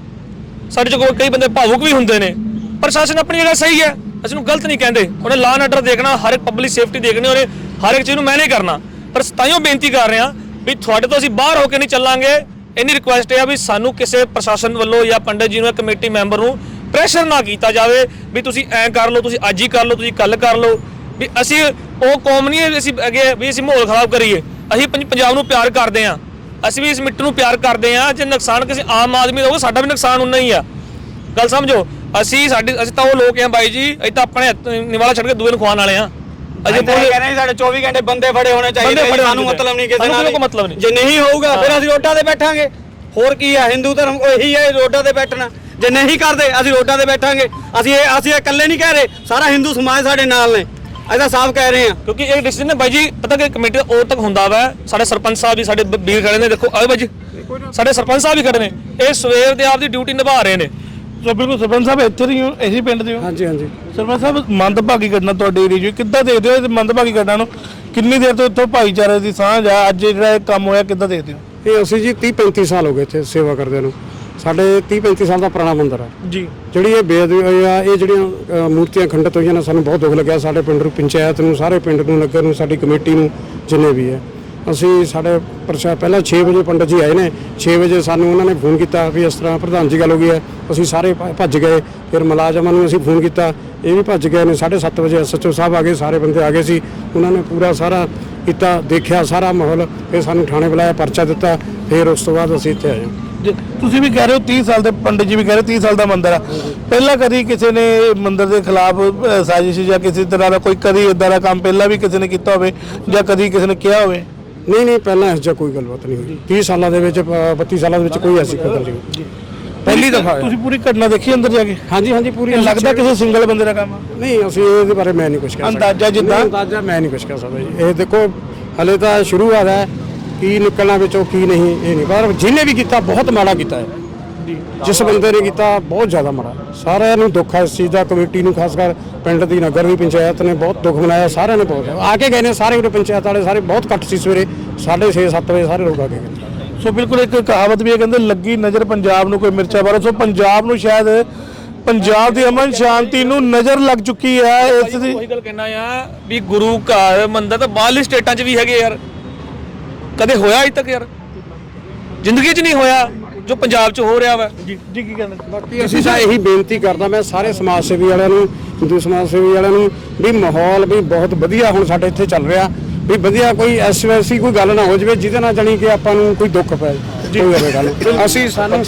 ਸਾਡੇ ਚ ਕੋਈ ਕਈ ਬੰਦੇ ਭਾਵੁਕ ਵੀ ਹੁੰਦੇ ਨੇ। ਪ੍ਰਸ਼ਾਸਨ ਆਪਣੀ ਜਗ੍ਹਾ ਸਹੀ ਹੈ। ਅਸੀਂ ਨੂੰ ਗਲਤ ਨਹੀਂ ਕਹਿੰਦੇ। ਉਹਨੇ ਲਾਅ ਆਰਡਰ ਦੇਖਣਾ ਹਰ ਇੱਕ ਪਬਲਿਕ ਸੇਫਟੀ ਦੇਖਣੀ ਉਹਨੇ ਹਰ ਇੱਕ ਚੀਜ਼ ਨੂੰ ਮੈਨੇ ਕਰਨਾ। ਪਰ ਤਾਈਓ ਬੇਨਤੀ ਕਰ ਰਹੇ ਹਾਂ ਵੀ ਤੁਹਾਡੇ ਤੋਂ ਅਸੀਂ ਬਾਹਰ ਹੋ ਕੇ ਨਹੀਂ ਚੱਲਾਂਗੇ। ਇੰਨੀ ਰਿਕੁਐਸਟ ਹੈ ਵੀ ਸਾਨੂੰ ਕਿਸੇ ਪ੍ਰਸ਼ਾਸਨ ਵੱਲੋਂ ਜਾਂ ਪੰਡਿਤ ਜੀ ਨੂੰ ਜਾਂ ਕਮੇਟੀ ਮੈਂਬਰ ਨੂੰ ਪ੍ਰੈਸ਼ਰ ਨਾ ਕੀਤਾ ਜਾਵੇ ਵੀ ਤੁਸੀਂ ਐਂ ਕਰ ਲਓ, ਤੁਸੀਂ ਅੱਜ ਹੀ ਕਰ ਲਓ, ਤੁਸੀਂ ਕੱਲ ਕਰ ਲਓ। ਵੀ ਅਸੀਂ ਉਹ ਕੌਮ ਨਹੀਂ ਹੈ ਅਸੀਂ ਅੱਗੇ ਵੀ ਅਸੀਂ ਮਾਹੌਲ ਖਰਾਬ ਕਰੀਏ। ਅਸੀਂ ਪੰਜ- ਪੰਜਾਬ ਨੂੰ ਪਿਆਰ ਕਰਦੇ ਹਾਂ। ਅਸੀਂ ਵੀ ਇਸ ਮਿੱਟੀ ਨੂੰ ਪਿਆਰ ਕਰਦੇ ਹਾਂ। ਜੇ ਨੁਕਸਾਨ ਕਿਸੇ ਆਮ ਆਦਮੀ ਦਾ ਹੋਊਗਾ, ਸਾਡਾ ਵੀ ਨੁਕਸਾਨ ਉਨਾ ਹੀ ਆ। ਗੱਲ ਸਮਝੋ? ਅਸੀਂ ਸਾਡੇ, ਅਸੀਂ ਤਾਂ ਉਹ ਲੋਕ ਆ ਬਾਈ ਜੀ, ਅਸੀਂ ਤਾਂ ਆਪਣੇ ਹੱਥ ਨਿਵਾਲਾ ਛੱਡ ਕੇ ਦੂਏ ਨੂੰ ਖਵਾਉਣ ਵਾਲੇ ਆ ਅਜੇ ਅਜੇ ਕਹਿੰਦੇ ਨੇ ਸਾਡੇ 24 ਘੰਟੇ ਬੰਦੇ ਫੜੇ ਹੋਣੇ ਚਾਹੀਦੇ ਸਾਨੂੰ ਮਤਲਬ ਨਹੀਂ ਕਿਸੇ ਨਾਲ ਕੋਈ ਮਤਲਬ ਨਹੀਂ। ਜੇ ਨਹੀਂ ਹੋਊਗਾ ਫਿਰ ਅਸੀਂ ਰੋਡਾਂ ਤੇ ਬੈਠਾਂਗੇ। ਹੋਰ ਕੀ ਆ ਹਿੰਦੂ ਧਰਮ ਉਹੀ ਹੈ ਰੋਡਾਂ ਤੇ ਬੈਠਣਾ। ਜੇ ਨਹੀਂ ਕਰਦੇ ਅਸੀਂ ਰੋਡਾਂ ਤੇ ਬੈਠਾਂਗੇ। ਅਸੀਂ ਇਹ ਅਸੀਂ ਇਹ ਇਕੱਲੇ ਨਹੀਂ ਕਹਿ ਰਹੇ ਸਾਰਾ ਹਿੰਦੂ ਸਮਾਜ ਸਾਡੇ ਨਾਲ ਨੇ। ਅਸੀਂ ਤਾਂ ਸਾਫ਼ ਕਹਿ ਰਹੇ ਹਾਂ। ਕਿਉਂਕਿ ਇਹ ਡਿਸੀਜਨ ਬਾਈ ਜੀ ਪਤਾ ਕਿ ਕਮੇਟੀ ਦਾ ਉਹ ਤੱਕ ਹੁੰਦਾ ਵਾ ਸਾਡੇ ਸਰਪੰਚ ਸਾਹਿਬ ਵੀ ਸਾਡੇ ਵੀਰ ਖੜੇ ਨੇ ਦੇਖੋ ਆਓ ਬਾਈ ਜੀ। ਸਾਡੇ ਸਰਪੰਚ ਸਾਹਿਬ ਵੀ ਖੜੇ ਨੇ। ਇਹ ਸਵੇਰ ਦੇ ਆਪਦੀ ਡਿਊਟੀ ਨਿਭਾ ਰਹੇ ਨੇ। ਸੋ ਬਿਲਕੁਲ ਸਰਪੰਚ ਸਾਹਿਬ ਇੱਥੇ ਹੀ ਹੋ? ਇਹੀ ਪਿੰਡ ਦੇ ਹੋ? ਹਾਂਜੀ ਹਾਂਜੀ। ਸਰਪੰਚ ਸਾਹਿਬ ਮੰਦਭਾਗੀ ਘਟਨਾ ਤੁਹਾਡੇ ਏਰੀਆ 'ਚ ਕਿੱਦਾਂ ਦੇਖਦੇ ਹੋ ਇਸ ਮੰਦਭਾਗੀ ਘਟਨਾ ਨੂੰ? ਕਿੰਨੀ ਦੇਰ ਤੋਂ ਇੱਥੋਂ ਭਾਈਚਾਰੇ ਦੀ ਸਾਂਝ ਆ? ਅੱਜ ਜਿਹੜਾ ਇਹ ਕੰਮ ਹੋਇਆ ਕਿੱਦਾਂ ਦੇਖਦੇ ਹੋ? ਇਹ ਅਸੀਂ ਜੀ 30 35 ਸਾਲ ਹੋ ਗਏ ਇੱਥੇ ਸੇਵਾ ਕਰਦੇ ਨੂੰ। ਸਾਡੇ 30 35 ਸਾਲ ਦਾ ਪੁਰਾਣਾ ਮੰਦਿਰ ਆ। ਜੀ। ਜਿਹੜੀ ਇਹ ਬੇਅਦਬੀ ਹੋਈ ਆ ਇਹ ਜਿਹੜੀਆਂ ਅ, ਮੂਰਤੀਆਂ ਖੰਡਿਤ ਹੋਈਆਂ ਨੇ ਸਾਨੂੰ ਬਹੁਤ ਦੁੱਖ ਲੱਗਿਆ। ਸਾਡੇ ਪਿੰਡ ਨੂੰ ਪੰਚਾਇਤ ਨੂੰ ਸਾਰੇ ਪਿੰਡ ਨੂੰ ਨਗਰ ਨੂੰ ਸਾਡੀ ਕਮੇਟੀ ਨੂੰ ਜਿੰਨੇ ਵੀ ਹੈ ਅਸੀਂ ਸਾਡੇ ਪ੍ਰਸ਼ਾ ਪਹਿਲਾਂ 6 ਵਜੇ ਪੰਡਤ ਜੀ ਆਏ ਨੇ 6 ਵਜੇ ਸਾਨੂੰ ਉਹਨਾਂ ਨੇ ਫੋਨ ਕੀਤਾ ਵੀ ਇਸ ਤਰ੍ਹਾਂ ਪ੍ਰਧਾਨ ਜੀ ਗੱਲ ਹੋ ਗਈ ਹੈ ਅਸੀਂ ਸਾਰੇ ਭ- ਭੱਜ ਗਏ ਫਿਰ ਮੁਲਾਜ਼ਮਾਂ ਨੂੰ ਅਸੀਂ ਫੋਨ ਕੀਤਾ ਇਹ ਵੀ ਭੱਜ ਗਏ ਨੇ 7:30 ਵਜੇ ਐਸਐਚਓ ਸਾਹਿਬ ਆ ਗਏ ਸਾਰੇ ਬੰਦੇ ਆ ਗਏ ਸੀ ਉਹਨਾਂ ਨੇ ਪੂਰਾ ਸਾਰਾ ਕੀਤਾ ਦੇਖਿਆ ਸਾਰਾ ਮਾਹੌਲ ਫਿਰ ਸਾਨੂੰ ਥਾਣੇ ਬੁਲਾਇਆ ਪਰਚਾ ਦਿੱਤਾ ਫਿਰ ਉਸ ਤੋਂ ਬਾਅਦ ਅਸੀਂ ਇੱਥੇ ਆਏ ਜੇ ਤੁਸੀਂ ਵੀ ਕਹਿ ਰਹੇ ਹੋ 30 ਸਾਲ ਦੇ ਪੰਡਿਤ ਜੀ ਵੀ ਕਹਿ ਰਹੇ 30 ਸਾਲ ਦਾ ਮੰਦਿਰ ਆ ਪਹਿਲਾਂ ਕਦੀ ਕਿਸੇ ਨੇ ਮੰਦਿਰ ਦੇ ਖਿਲਾਫ ਅ, ਸਾਜ਼ਿਸ਼ ਜਾਂ ਕਿਸੇ ਤਰ੍ਹਾਂ ਦਾ ਕੋਈ ਕਦੀ ਇਦਾਂ ਦਾ ਕੰਮ ਪਹਿਲਾਂ ਵੀ ਕਿਸੇ ਨੇ ਕੀਤਾ ਹੋਵੇ ਜਾਂ ਕਦੀ ਕਿਸੇ ਨੇ ਕਿਹਾ ਹੋਵੇ? ਨਹੀਂ ਨਹੀਂ ਪਹਿਲਾਂ ਇਸ ਜਿਹਾ ਕੋਈ ਗੱਲਬਾਤ ਨਹੀਂ ਹੋਈ। 30 ਸਾਲਾਂ ਦੇ ਵਿੱਚ ਅ, 32 ਸਾਲਾਂ ਦੇ ਵਿੱਚ ਕੋਈ ਐਸੀ ਕੋਈ ਗੱਲ ਨਹੀਂ ਹੋਈ। ਪਹਿਲੀ ਦਫਾ ਤੁਸੀਂ ਪੂਰੀ ਘਟਨਾ ਦੇਖੀ ਅੰਦਰ ਜਾ ਕੇ? ਹਾਂਜੀ ਹਾਂਜੀ ਪੂਰੀ ਇਹ ਲੱਗਦਾ ਕਿਸੇ ਸਿੰਗਲ ਬੰਦੇ ਦਾ ਕੰਮ ਆ? ਨਹੀਂ ਅਸੀਂ ਇਹਦੇ ਬਾਰੇ ਮੈਂ ਨਹੀਂ ਕੁਝ ਕਹਿ ਸਕਦਾ। ਅੰਦਾਜ਼ਾ ਜਿੱਦਾਂ? ਨਹੀਂ, ਅੰਦਾਜ਼ਾ ਮੈਂ ਨਹੀਂ ਕੁਝ ਕਹਿ ਸਕਦਾ ਜੀ। ਇਹ ਦੇਖੋ ਹਲੇ ਤਾਂ ਸ਼ੁਰੂਆਤ ਹੈ। ਕੀ ਨਿਕਲਣਾ ਵਿੱਚੋਂ ਕੀ ਨਹੀਂ ਇਹ ਨਹੀਂ। ਪਰ ਜਿਹਨੇ ਵੀ ਕੀਤਾ ਬਹੁਤ ਮਾੜਾ ਕੀਤਾ ਹੈ। ਜਿਸ ਬੰਦੇ ਨੇ ਕੀਤਾ ਬਹੁਤ ਜ਼ਿਆਦਾ ਮਾੜਾ। ਸਾਰਿਆਂ ਨੂੰ ਦੁੱਖ ਹੈ ਇਸ ਚੀਜ਼ ਦਾ ਕਮੇਟੀ ਨੂੰ ਖਾਸ ਕਰ ਪਿੰਡ ਦੀ ਨਗਰ ਦੀ ਪੰਚਾਇਤ ਨੇ ਬਹੁਤ ਦੁੱਖ ਮਨਾਇਆ ਸਾਰਿਆਂ ਨੇ ਬਹੁਤ ਆ ਕੇ ਗਏ ਨੇ ਸਾਰੇ ਉਰੇ ਪੰਚਾਇਤ ਵਾਲੇ ਸਾਰੇ ਬਹੁਤ ਘੱਟ ਸੀ ਸਵੇਰੇ 6:30 7 ਵਜੇ ਸਾਰੇ ਲੋਕ ਆ ਕੇ ਗਏ। ਸੋ ਬਿਲਕੁਲ ਇੱਕ ਕਹਾਵਤ ਵੀ ਹੈ ਕਹਿੰਦੇ ਲੱਗੀ ਨਜ਼ਰ ਪੰਜਾਬ ਨੂੰ ਕੋਈ ਮਿਰਚਾ ਬਾਰੋ। ਸੋ ਪੰਜਾਬ ਨੂੰ ਸ਼ਾਇਦ ਪੰਜਾਬ ਦੀ ਅਮਨ ਸ਼ਾਂਤੀ ਨੂੰ ਨਜ਼ਰ ਲੱਗ ਚੁੱਕੀ ਹੈ ਇਸ ਦੀ ਉਹੀ ਗੱਲ ਕਹਿਣਾ ਆ ਵੀ ਗੁਰੂ ਘਰ ਮੰਦਰ ਤਾਂ ਬਾਹਰਲੀ ਸਟੇਟਾਂ 'ਚ ਵੀ ਹੈਗੇ ਯਾਰ। ਕਦੇ ਹੋਇਆ ਅਜੇ ਤੱਕ ਯਾਰ? ਜ਼ਿੰਦਗੀ 'ਚ ਨਹੀਂ ਹੋਇਆ। ਜੋ ਪੰਜਾਬ 'ਚ ਹੋ ਰਿਹਾ ਵਾ। ਜੀ ਜੀ ਕੀ ਕਹਿੰਦੇ? ਬਾਕੀ ਅਸੀਂ ਤਾਂ ਇਹੀ ਬੇਨਤੀ ਕਰਦਾ ਮੈਂ ਸਾਰੇ ਸਮਾਜ ਸੇਵੀ ਵਾਲਿਆਂ ਨੂੰ ਹਿੰਦੂ ਸਮਾਜ ਸੇਵੀ ਵਾਲਿਆਂ ਨੂੰ ਵੀ ਮਾਹੌਲ ਵੀ ਬਹੁਤ ਵਧੀਆ ਹੁਣ ਸਾਡੇ ਇੱਥੇ ਚੱਲ ਰਿਹਾ ਵੀ ਵਧੀਆ ਕੋਈ ਐਸੀ ਵੈਸੀ ਕੋਈ ਗੱਲ ਨਾ ਹੋ ਜਵੇ ਜਿਹਦੇ ਨਾਲ ਜਾਣੀ ਕਿ ਆਪਾਂ ਨੂੰ ਕੋਈ ਦੁੱਖ ਪਏ ਕੋਈ ਹੋਵੇ ਗੱਲ ਅਸੀਂ ਸਾਨੂੰ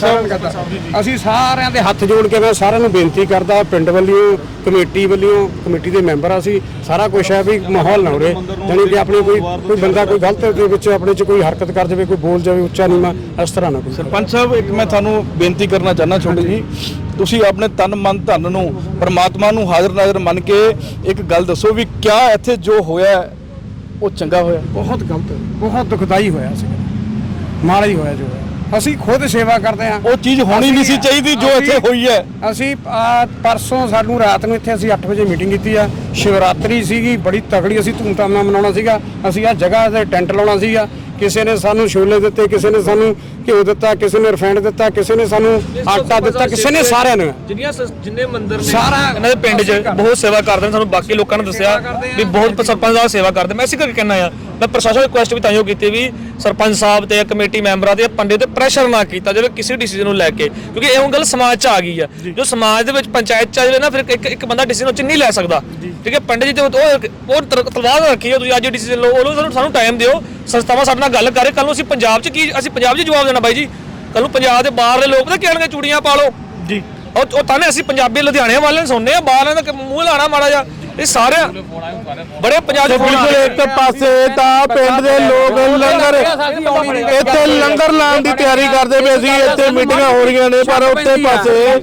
ਅਸੀਂ ਸਾਰਿਆਂ ਦੇ ਹੱਥ ਜੋੜ ਕੇ ਮੈਂ ਸਾਰਿਆਂ ਨੂੰ ਬੇਨਤੀ ਕਰਦਾ ਪਿੰਡ ਵੱਲੋਂ ਕਮੇਟੀ ਵੱਲੋਂ ਕਮੇਟੀ ਦੇ ਮੈਂਬਰ ਆ ਅਸੀਂ ਸਾਰਾ ਕੁਝ ਹੈ ਵੀ ਮਾਹੌਲ ਨਾ ਹੋਵੇ ਜਾਣੀ ਕਿ ਆਪਣੀ ਕੋਈ ਕੋਈ ਬੰਦਾ ਕੋਈ ਗਲਤ ਦੇ ਵਿੱਚ ਆਪਣੇ 'ਚ ਕੋਈ ਹਰਕਤ ਕਰ ਜਾਵੇ ਕੋਈ ਬੋਲ ਜਾਵੇ ਉੱਚਾ ਨੀਵਾਂ ਇਸ ਤਰ੍ਹਾਂ ਨਾ ਕੋਈ। ਸਰਪੰਚ ਸਾਹਿਬ ਇੱਕ ਮੈਂ ਤੁਹਾਨੂੰ ਬੇਨਤੀ ਕਰਨਾ ਚਾਹੁੰਦਾ ਛੋਟੀ ਜੀ ਤੁਸੀਂ ਆਪਣੇ ਤਨ ਮਨ ਧਨ ਨੂੰ ਪਰਮਾਤਮਾ ਨੂੰ ਹਾਜ਼ਰ ਨਾਜ਼ਰ ਮੰਨ ਕੇ ਇੱਕ ਗੱਲ ਦੱਸੋ ਵੀ ਕਿਆ ਇੱਥੇ ਜੋ ਹੋਇਆ ਉਹ ਚੰਗਾ ਹੋਇਆ? ਬਹੁਤ ਗਲਤ ਬਹੁਤ ਦੁਖਦਾਈ ਹੋਇਆ ਸੀ ਮਾੜਾ ਹੀ ਹੋਇਆ ਜੋ ਹੋਇਆ। ਅਸੀਂ ਖੁਦ ਸੇਵਾ ਕਰਦੇ ਹਾਂ। ਉਹ ਚੀਜ਼ ਹੋਣੀ ਨਹੀਂ ਸੀ ਚਾਹੀਦੀ ਜੋ ਇੱਥੇ ਹੋਈ ਹੈ। ਅਸੀਂ ਆਹ ਪਰਸੋਂ ਸਾਨੂੰ ਰਾਤ ਨੂੰ ਇੱਥੇ ਅਸੀਂ 8 ਵਜੇ ਮੀਟਿੰਗ ਕੀਤੀ ਆ। ਸ਼ਿਵਰਾਤਰੀ ਸੀਗੀ ਬੜੀ ਤਗੜੀ ਅਸੀਂ ਧੂਮਧਾਮ ਨਾਲ ਮਨਾਉਣਾ ਸੀਗਾ। ਅਸੀਂ ਆ ਜਗ੍ਹਾ ਤੇ ਟੈਂਟ ਲਾਉਣਾ ਸੀਗਾ। ਕਿਸੇ ਨੇ ਸਾਨੂੰ ਛੋਲੇ ਦਿੱਤੇ ਕਿਸੇ ਨੇ ਸਾਨੂੰ ਘਿਓ ਦਿੱਤਾ ਕਿਸੇ ਨੇ ਰਿਫਾਈਂਡ ਦਿੱਤਾ ਕਿਸੇ ਨੇ ਸਾਨੂੰ ਆਟਾ ਦਿੱਤਾ ਕਿਸੇ ਨੇ ਸਾਰਿਆਂ ਨੇ। ਜਿੰਨੀਆਂ ਜਿੰਨੇ ਮੰਦਿਰ ਨੇ ਸਾਰਾ ਇਹਨਾਂ ਦੇ ਪਿੰਡ 'ਚ ਬਹੁਤ ਸੇਵਾ ਕਰਦੇ ਨੇ ਸਾਨੂੰ ਬਾਕੀ ਲੋਕਾਂ ਨੇ ਦੱਸਿਆ ਵੀ ਬਹੁਤ ਸਰਪੰਚ ਸਾਹਿਬ ਸੇਵਾ ਕਰਦੇ। ਮੈਂ ਇਸੇ ਕਰਕੇ ਕਹਿਣਾ ਆ ਮੈਂ ਪ੍ਰਸ਼ਾਸਨ ਰਿਕੁਐਸਟ ਵੀ ਤਾਈਓ ਕੀਤੀ ਵੀ ਸਰਪੰਚ ਸਾਹਿਬ ਤੇ ਕਮੇਟੀ ਮੈਂਬਰਾਂ ਤੇ ਪੰਡਿਤ ਤੇ ਪ੍ਰੈਸ਼ਰ ਨਾ ਕੀਤਾ ਜਾਵੇ ਕਿਸੇ ਡਿਸੀਜਨ ਨੂੰ ਲੈ ਕੇ ਕਿਉਂਕਿ ਇਹ ਗੱਲ ਸਮਾਜ 'ਚ ਆ ਗਈ ਆ। ਜੋ। ਸਮਾਜ ਦੇ ਵਿੱਚ ਪੰਚਾਇਤ 'ਚ ਆ ਜਾਵੇ ਨਾ ਫਿਰ ਇੱਕ ਇੱਕ ਬੰਦਾ ਡਿਸੀਜਨ ਉੱਚ ਨਹੀਂ ਲੈ ਸਕਦਾ। ਠੀਕ ਹੈ ਪੰਡਿਤ ਜੀ ਤੇ ਉਹ ਉਹ ਤਲਵਾਰ ਰੱਖੀ ਹੈ ਤੁਸੀਂ ਅੱਜ ਡਿਸੀਜਨ ਲਓ ਉਹ ਸਾਨੂੰ ਸਾਨੂੰ ਟਾਈਮ ਦਿਓ ਸੰਸਥਾਵਾਂ ਸਾਡੇ ਨਾਲ ਗੱਲ ਕਰੇ ਕੱਲ ਨੂੰ ਅਸੀਂ ਪੰਜਾਬ 'ਚ ਕੀ ਅਸੀਂ ਪੰਜਾਬ 'ਚ ਜਵਾਬ ਦੇਣਾ ਬਾਈ ਜੀ ਕੱਲ ਨੂੰ ਪੰਜਾਬ ਦੇ ਬਾਹਰਲੇ ਲੋਕ ਪਤਾ ਕੀ ਕਹਿਣਗੇ ਚੂੜੀਆਂ ਪਾ ਲਓ ਜੀ ਉਹ ਉਹ ਤਾਂ ਨੇ ਅਸੀਂ ਪੰਜਾਬੀ ਲੁਧਿਆਣੇ ਵਾਲੇ ਨੂੰ ਸੁਣਨੇ ਆ ਬਾਹਰ ਦਾ ਮੂੰਹ ਲਾਣਾ ਮਾੜਾ ਜਾ ਇਹ ਸਾਰੇ ਬੜੇ ਪੰਜਾਬ ਦੇ ਤੇ ਬਿਲਕੁਲ ਇੱਕ ਪਾਸੇ ਤਾਂ ਪਿੰਡ ਦੇ ਲੋਕ ਲੰਗਰ ਇੱਥੇ ਲੰਗਰ ਲਾਉਣ ਦੀ ਤਿਆਰੀ ਕਰਦੇ ਪਏ ਸੀ ਇੱਥੇ ਮੀਟਿੰਗਾਂ ਹੋ ਰਹੀਆਂ ਨੇ ਪਰ ਉੱਤੇ ਪਾਸੇ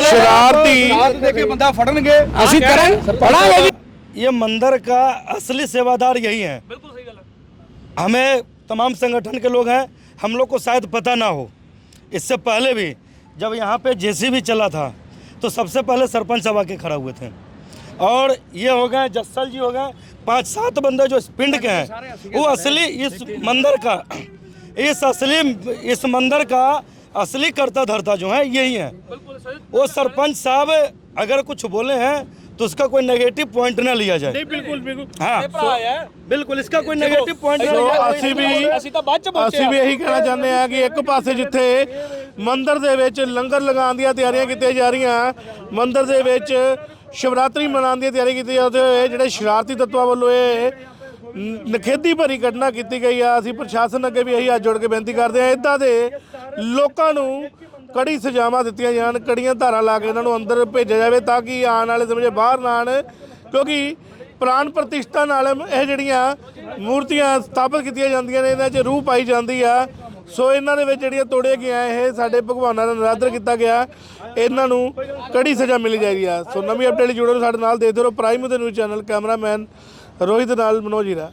ਸ਼ਰਾਰਤੀ ਦੇ ਕੇ ਬੰਦਾ ਫੜਨਗੇ ਅਸੀਂ ਕਰਾਂ ਪੜਾਂਗੇ ਜੀ ये मंदिर का असली सेवादार यही है बिल्कुल सही गलत हमें तमाम संगठन के लोग हैं, हम लोग को शायद पता ना हो। इससे पहले भी जब यहाँ पे जेसीबी चला था तो सबसे पहले सरपंच सभा के खड़ा हुए थे। और ये हो गए, जस्सल जी हो गए, पाँच सात बंदे जो इस पिंड के हैं, वो असली इस मंदिर का, इस असली, इस मंदिर का असली करता धरता जो है, यही है। वो सरपंच साहब अगर कुछ बोले हैं तो उसका कोई नेगेटिव पॉइंट ना लिया जाए। ਨਹੀਂ ਬਿਲਕੁਲ ਬਿਲਕੁਲ हाँ ਭਰਾ ਆ बिल्कुल इसका कोई नेगेटिव पॉइंट ਨਾ ਲਿਆ ਜਾਏ। ਅਸੀਂ ਵੀ ਅਸੀਂ ਤਾਂ ਬਾਅਦ ਚ ਪਹੁੰਚੇ ਅਸੀਂ ਵੀ ਇਹੀ ਕਹਿਣਾ ਚਾਹੁੰਦੇ ਆ ਕਿ ਇੱਕ ਪਾਸੇ ਜਿੱਥੇ ਮੰਦਿਰ ਦੇ ਵਿੱਚ ਲੰਗਰ ਲਗਾਉਣ ਦੀਆਂ ਤਿਆਰੀਆਂ ਕੀਤੀਆਂ ਜਾ ਰਹੀਆਂ ਮੰਦਿਰ ਦੇ ਵਿੱਚ ਸ਼ਿਵਰਾਤਰੀ ਮਨਾਉਣ ਦੀਆਂ ਤਿਆਰੀ ਕੀਤੀ ਜਾਂਦੇ ਹੋਏ ਜਿਹੜੇ ਸ਼ਰਾਰਤੀ ਤੱਤਾਂ ਵੱਲੋਂ ਇਹ ਨ- ਨਖੇਦੀ ਭਰੀ ਘਟਨਾ ਕੀਤੀ ਗਈ ਆ ਅਸੀਂ ਪ੍ਰਸ਼ਾਸਨ ਅੱਗੇ ਵੀ ਇਹੀ ਅੱਜ ਜੁੜ ਕੇ ਬੇਨਤੀ ਕਰਦੇ ਆ ਇਦਾਂ ਦੇ ਲੋਕਾਂ ਨੂੰ ਕੜੀ ਸਜ਼ਾਵਾਂ ਦਿੱਤੀਆਂ ਜਾਣ, ਕੜੀਆਂ ਧਾਰਾਂ ਲਾ ਕੇ ਇਹਨਾਂ ਨੂੰ ਅੰਦਰ ਭੇਜਿਆ ਜਾਵੇ ਤਾਂ ਕਿ ਆਉਣ ਵਾਲੇ ਸਮੇਂ 'ਚ ਬਾਹਰ ਨਾ ਆਉਣ, ਕਿਉਂਕਿ ਪ੍ਰਾਣ ਪ੍ਰਤਿਸ਼ਠਾ ਨਾਲ ਇਹ ਜਿਹੜੀਆਂ ਮੂਰਤੀਆਂ ਸਥਾਪਿਤ ਕੀਤੀਆਂ ਜਾਂਦੀਆਂ ਨੇ, ਇਹਨਾਂ 'ਚ ਰੂਹ ਪਾਈ ਜਾਂਦੀ ਆ। ਸੋ ਇਹਨਾਂ ਦੇ ਵਿੱਚ ਜਿਹੜੀਆਂ ਤੋੜੇ ਗਿਆ ਇਹ ਸਾਡੇ ਭਗਵਾਨਾਂ ਦਾ ਨਰਾਦਰ ਕੀਤਾ ਗਿਆ। ਇਹਨਾਂ ਨੂੰ ਕੜੀ ਸਜ਼ਾ ਮਿਲੀ ਜਾਏਗੀ ਆ। ਸੋ ਨਵੀਂ ਅਪਡੇਟ ਜੁੜੋ ਸਾਡੇ ਨਾਲ, ਦੇਖਦੇ ਰਹੋ ਪ੍ਰਾਈਮ ਦੇ ਨਿਊਜ਼ ਚੈਨਲ ਕੈਮਰਾਮੈਨ ਰੋਹਿਤ ਨਾਲ, ਮਨੋਜ ਹੀਰਾ।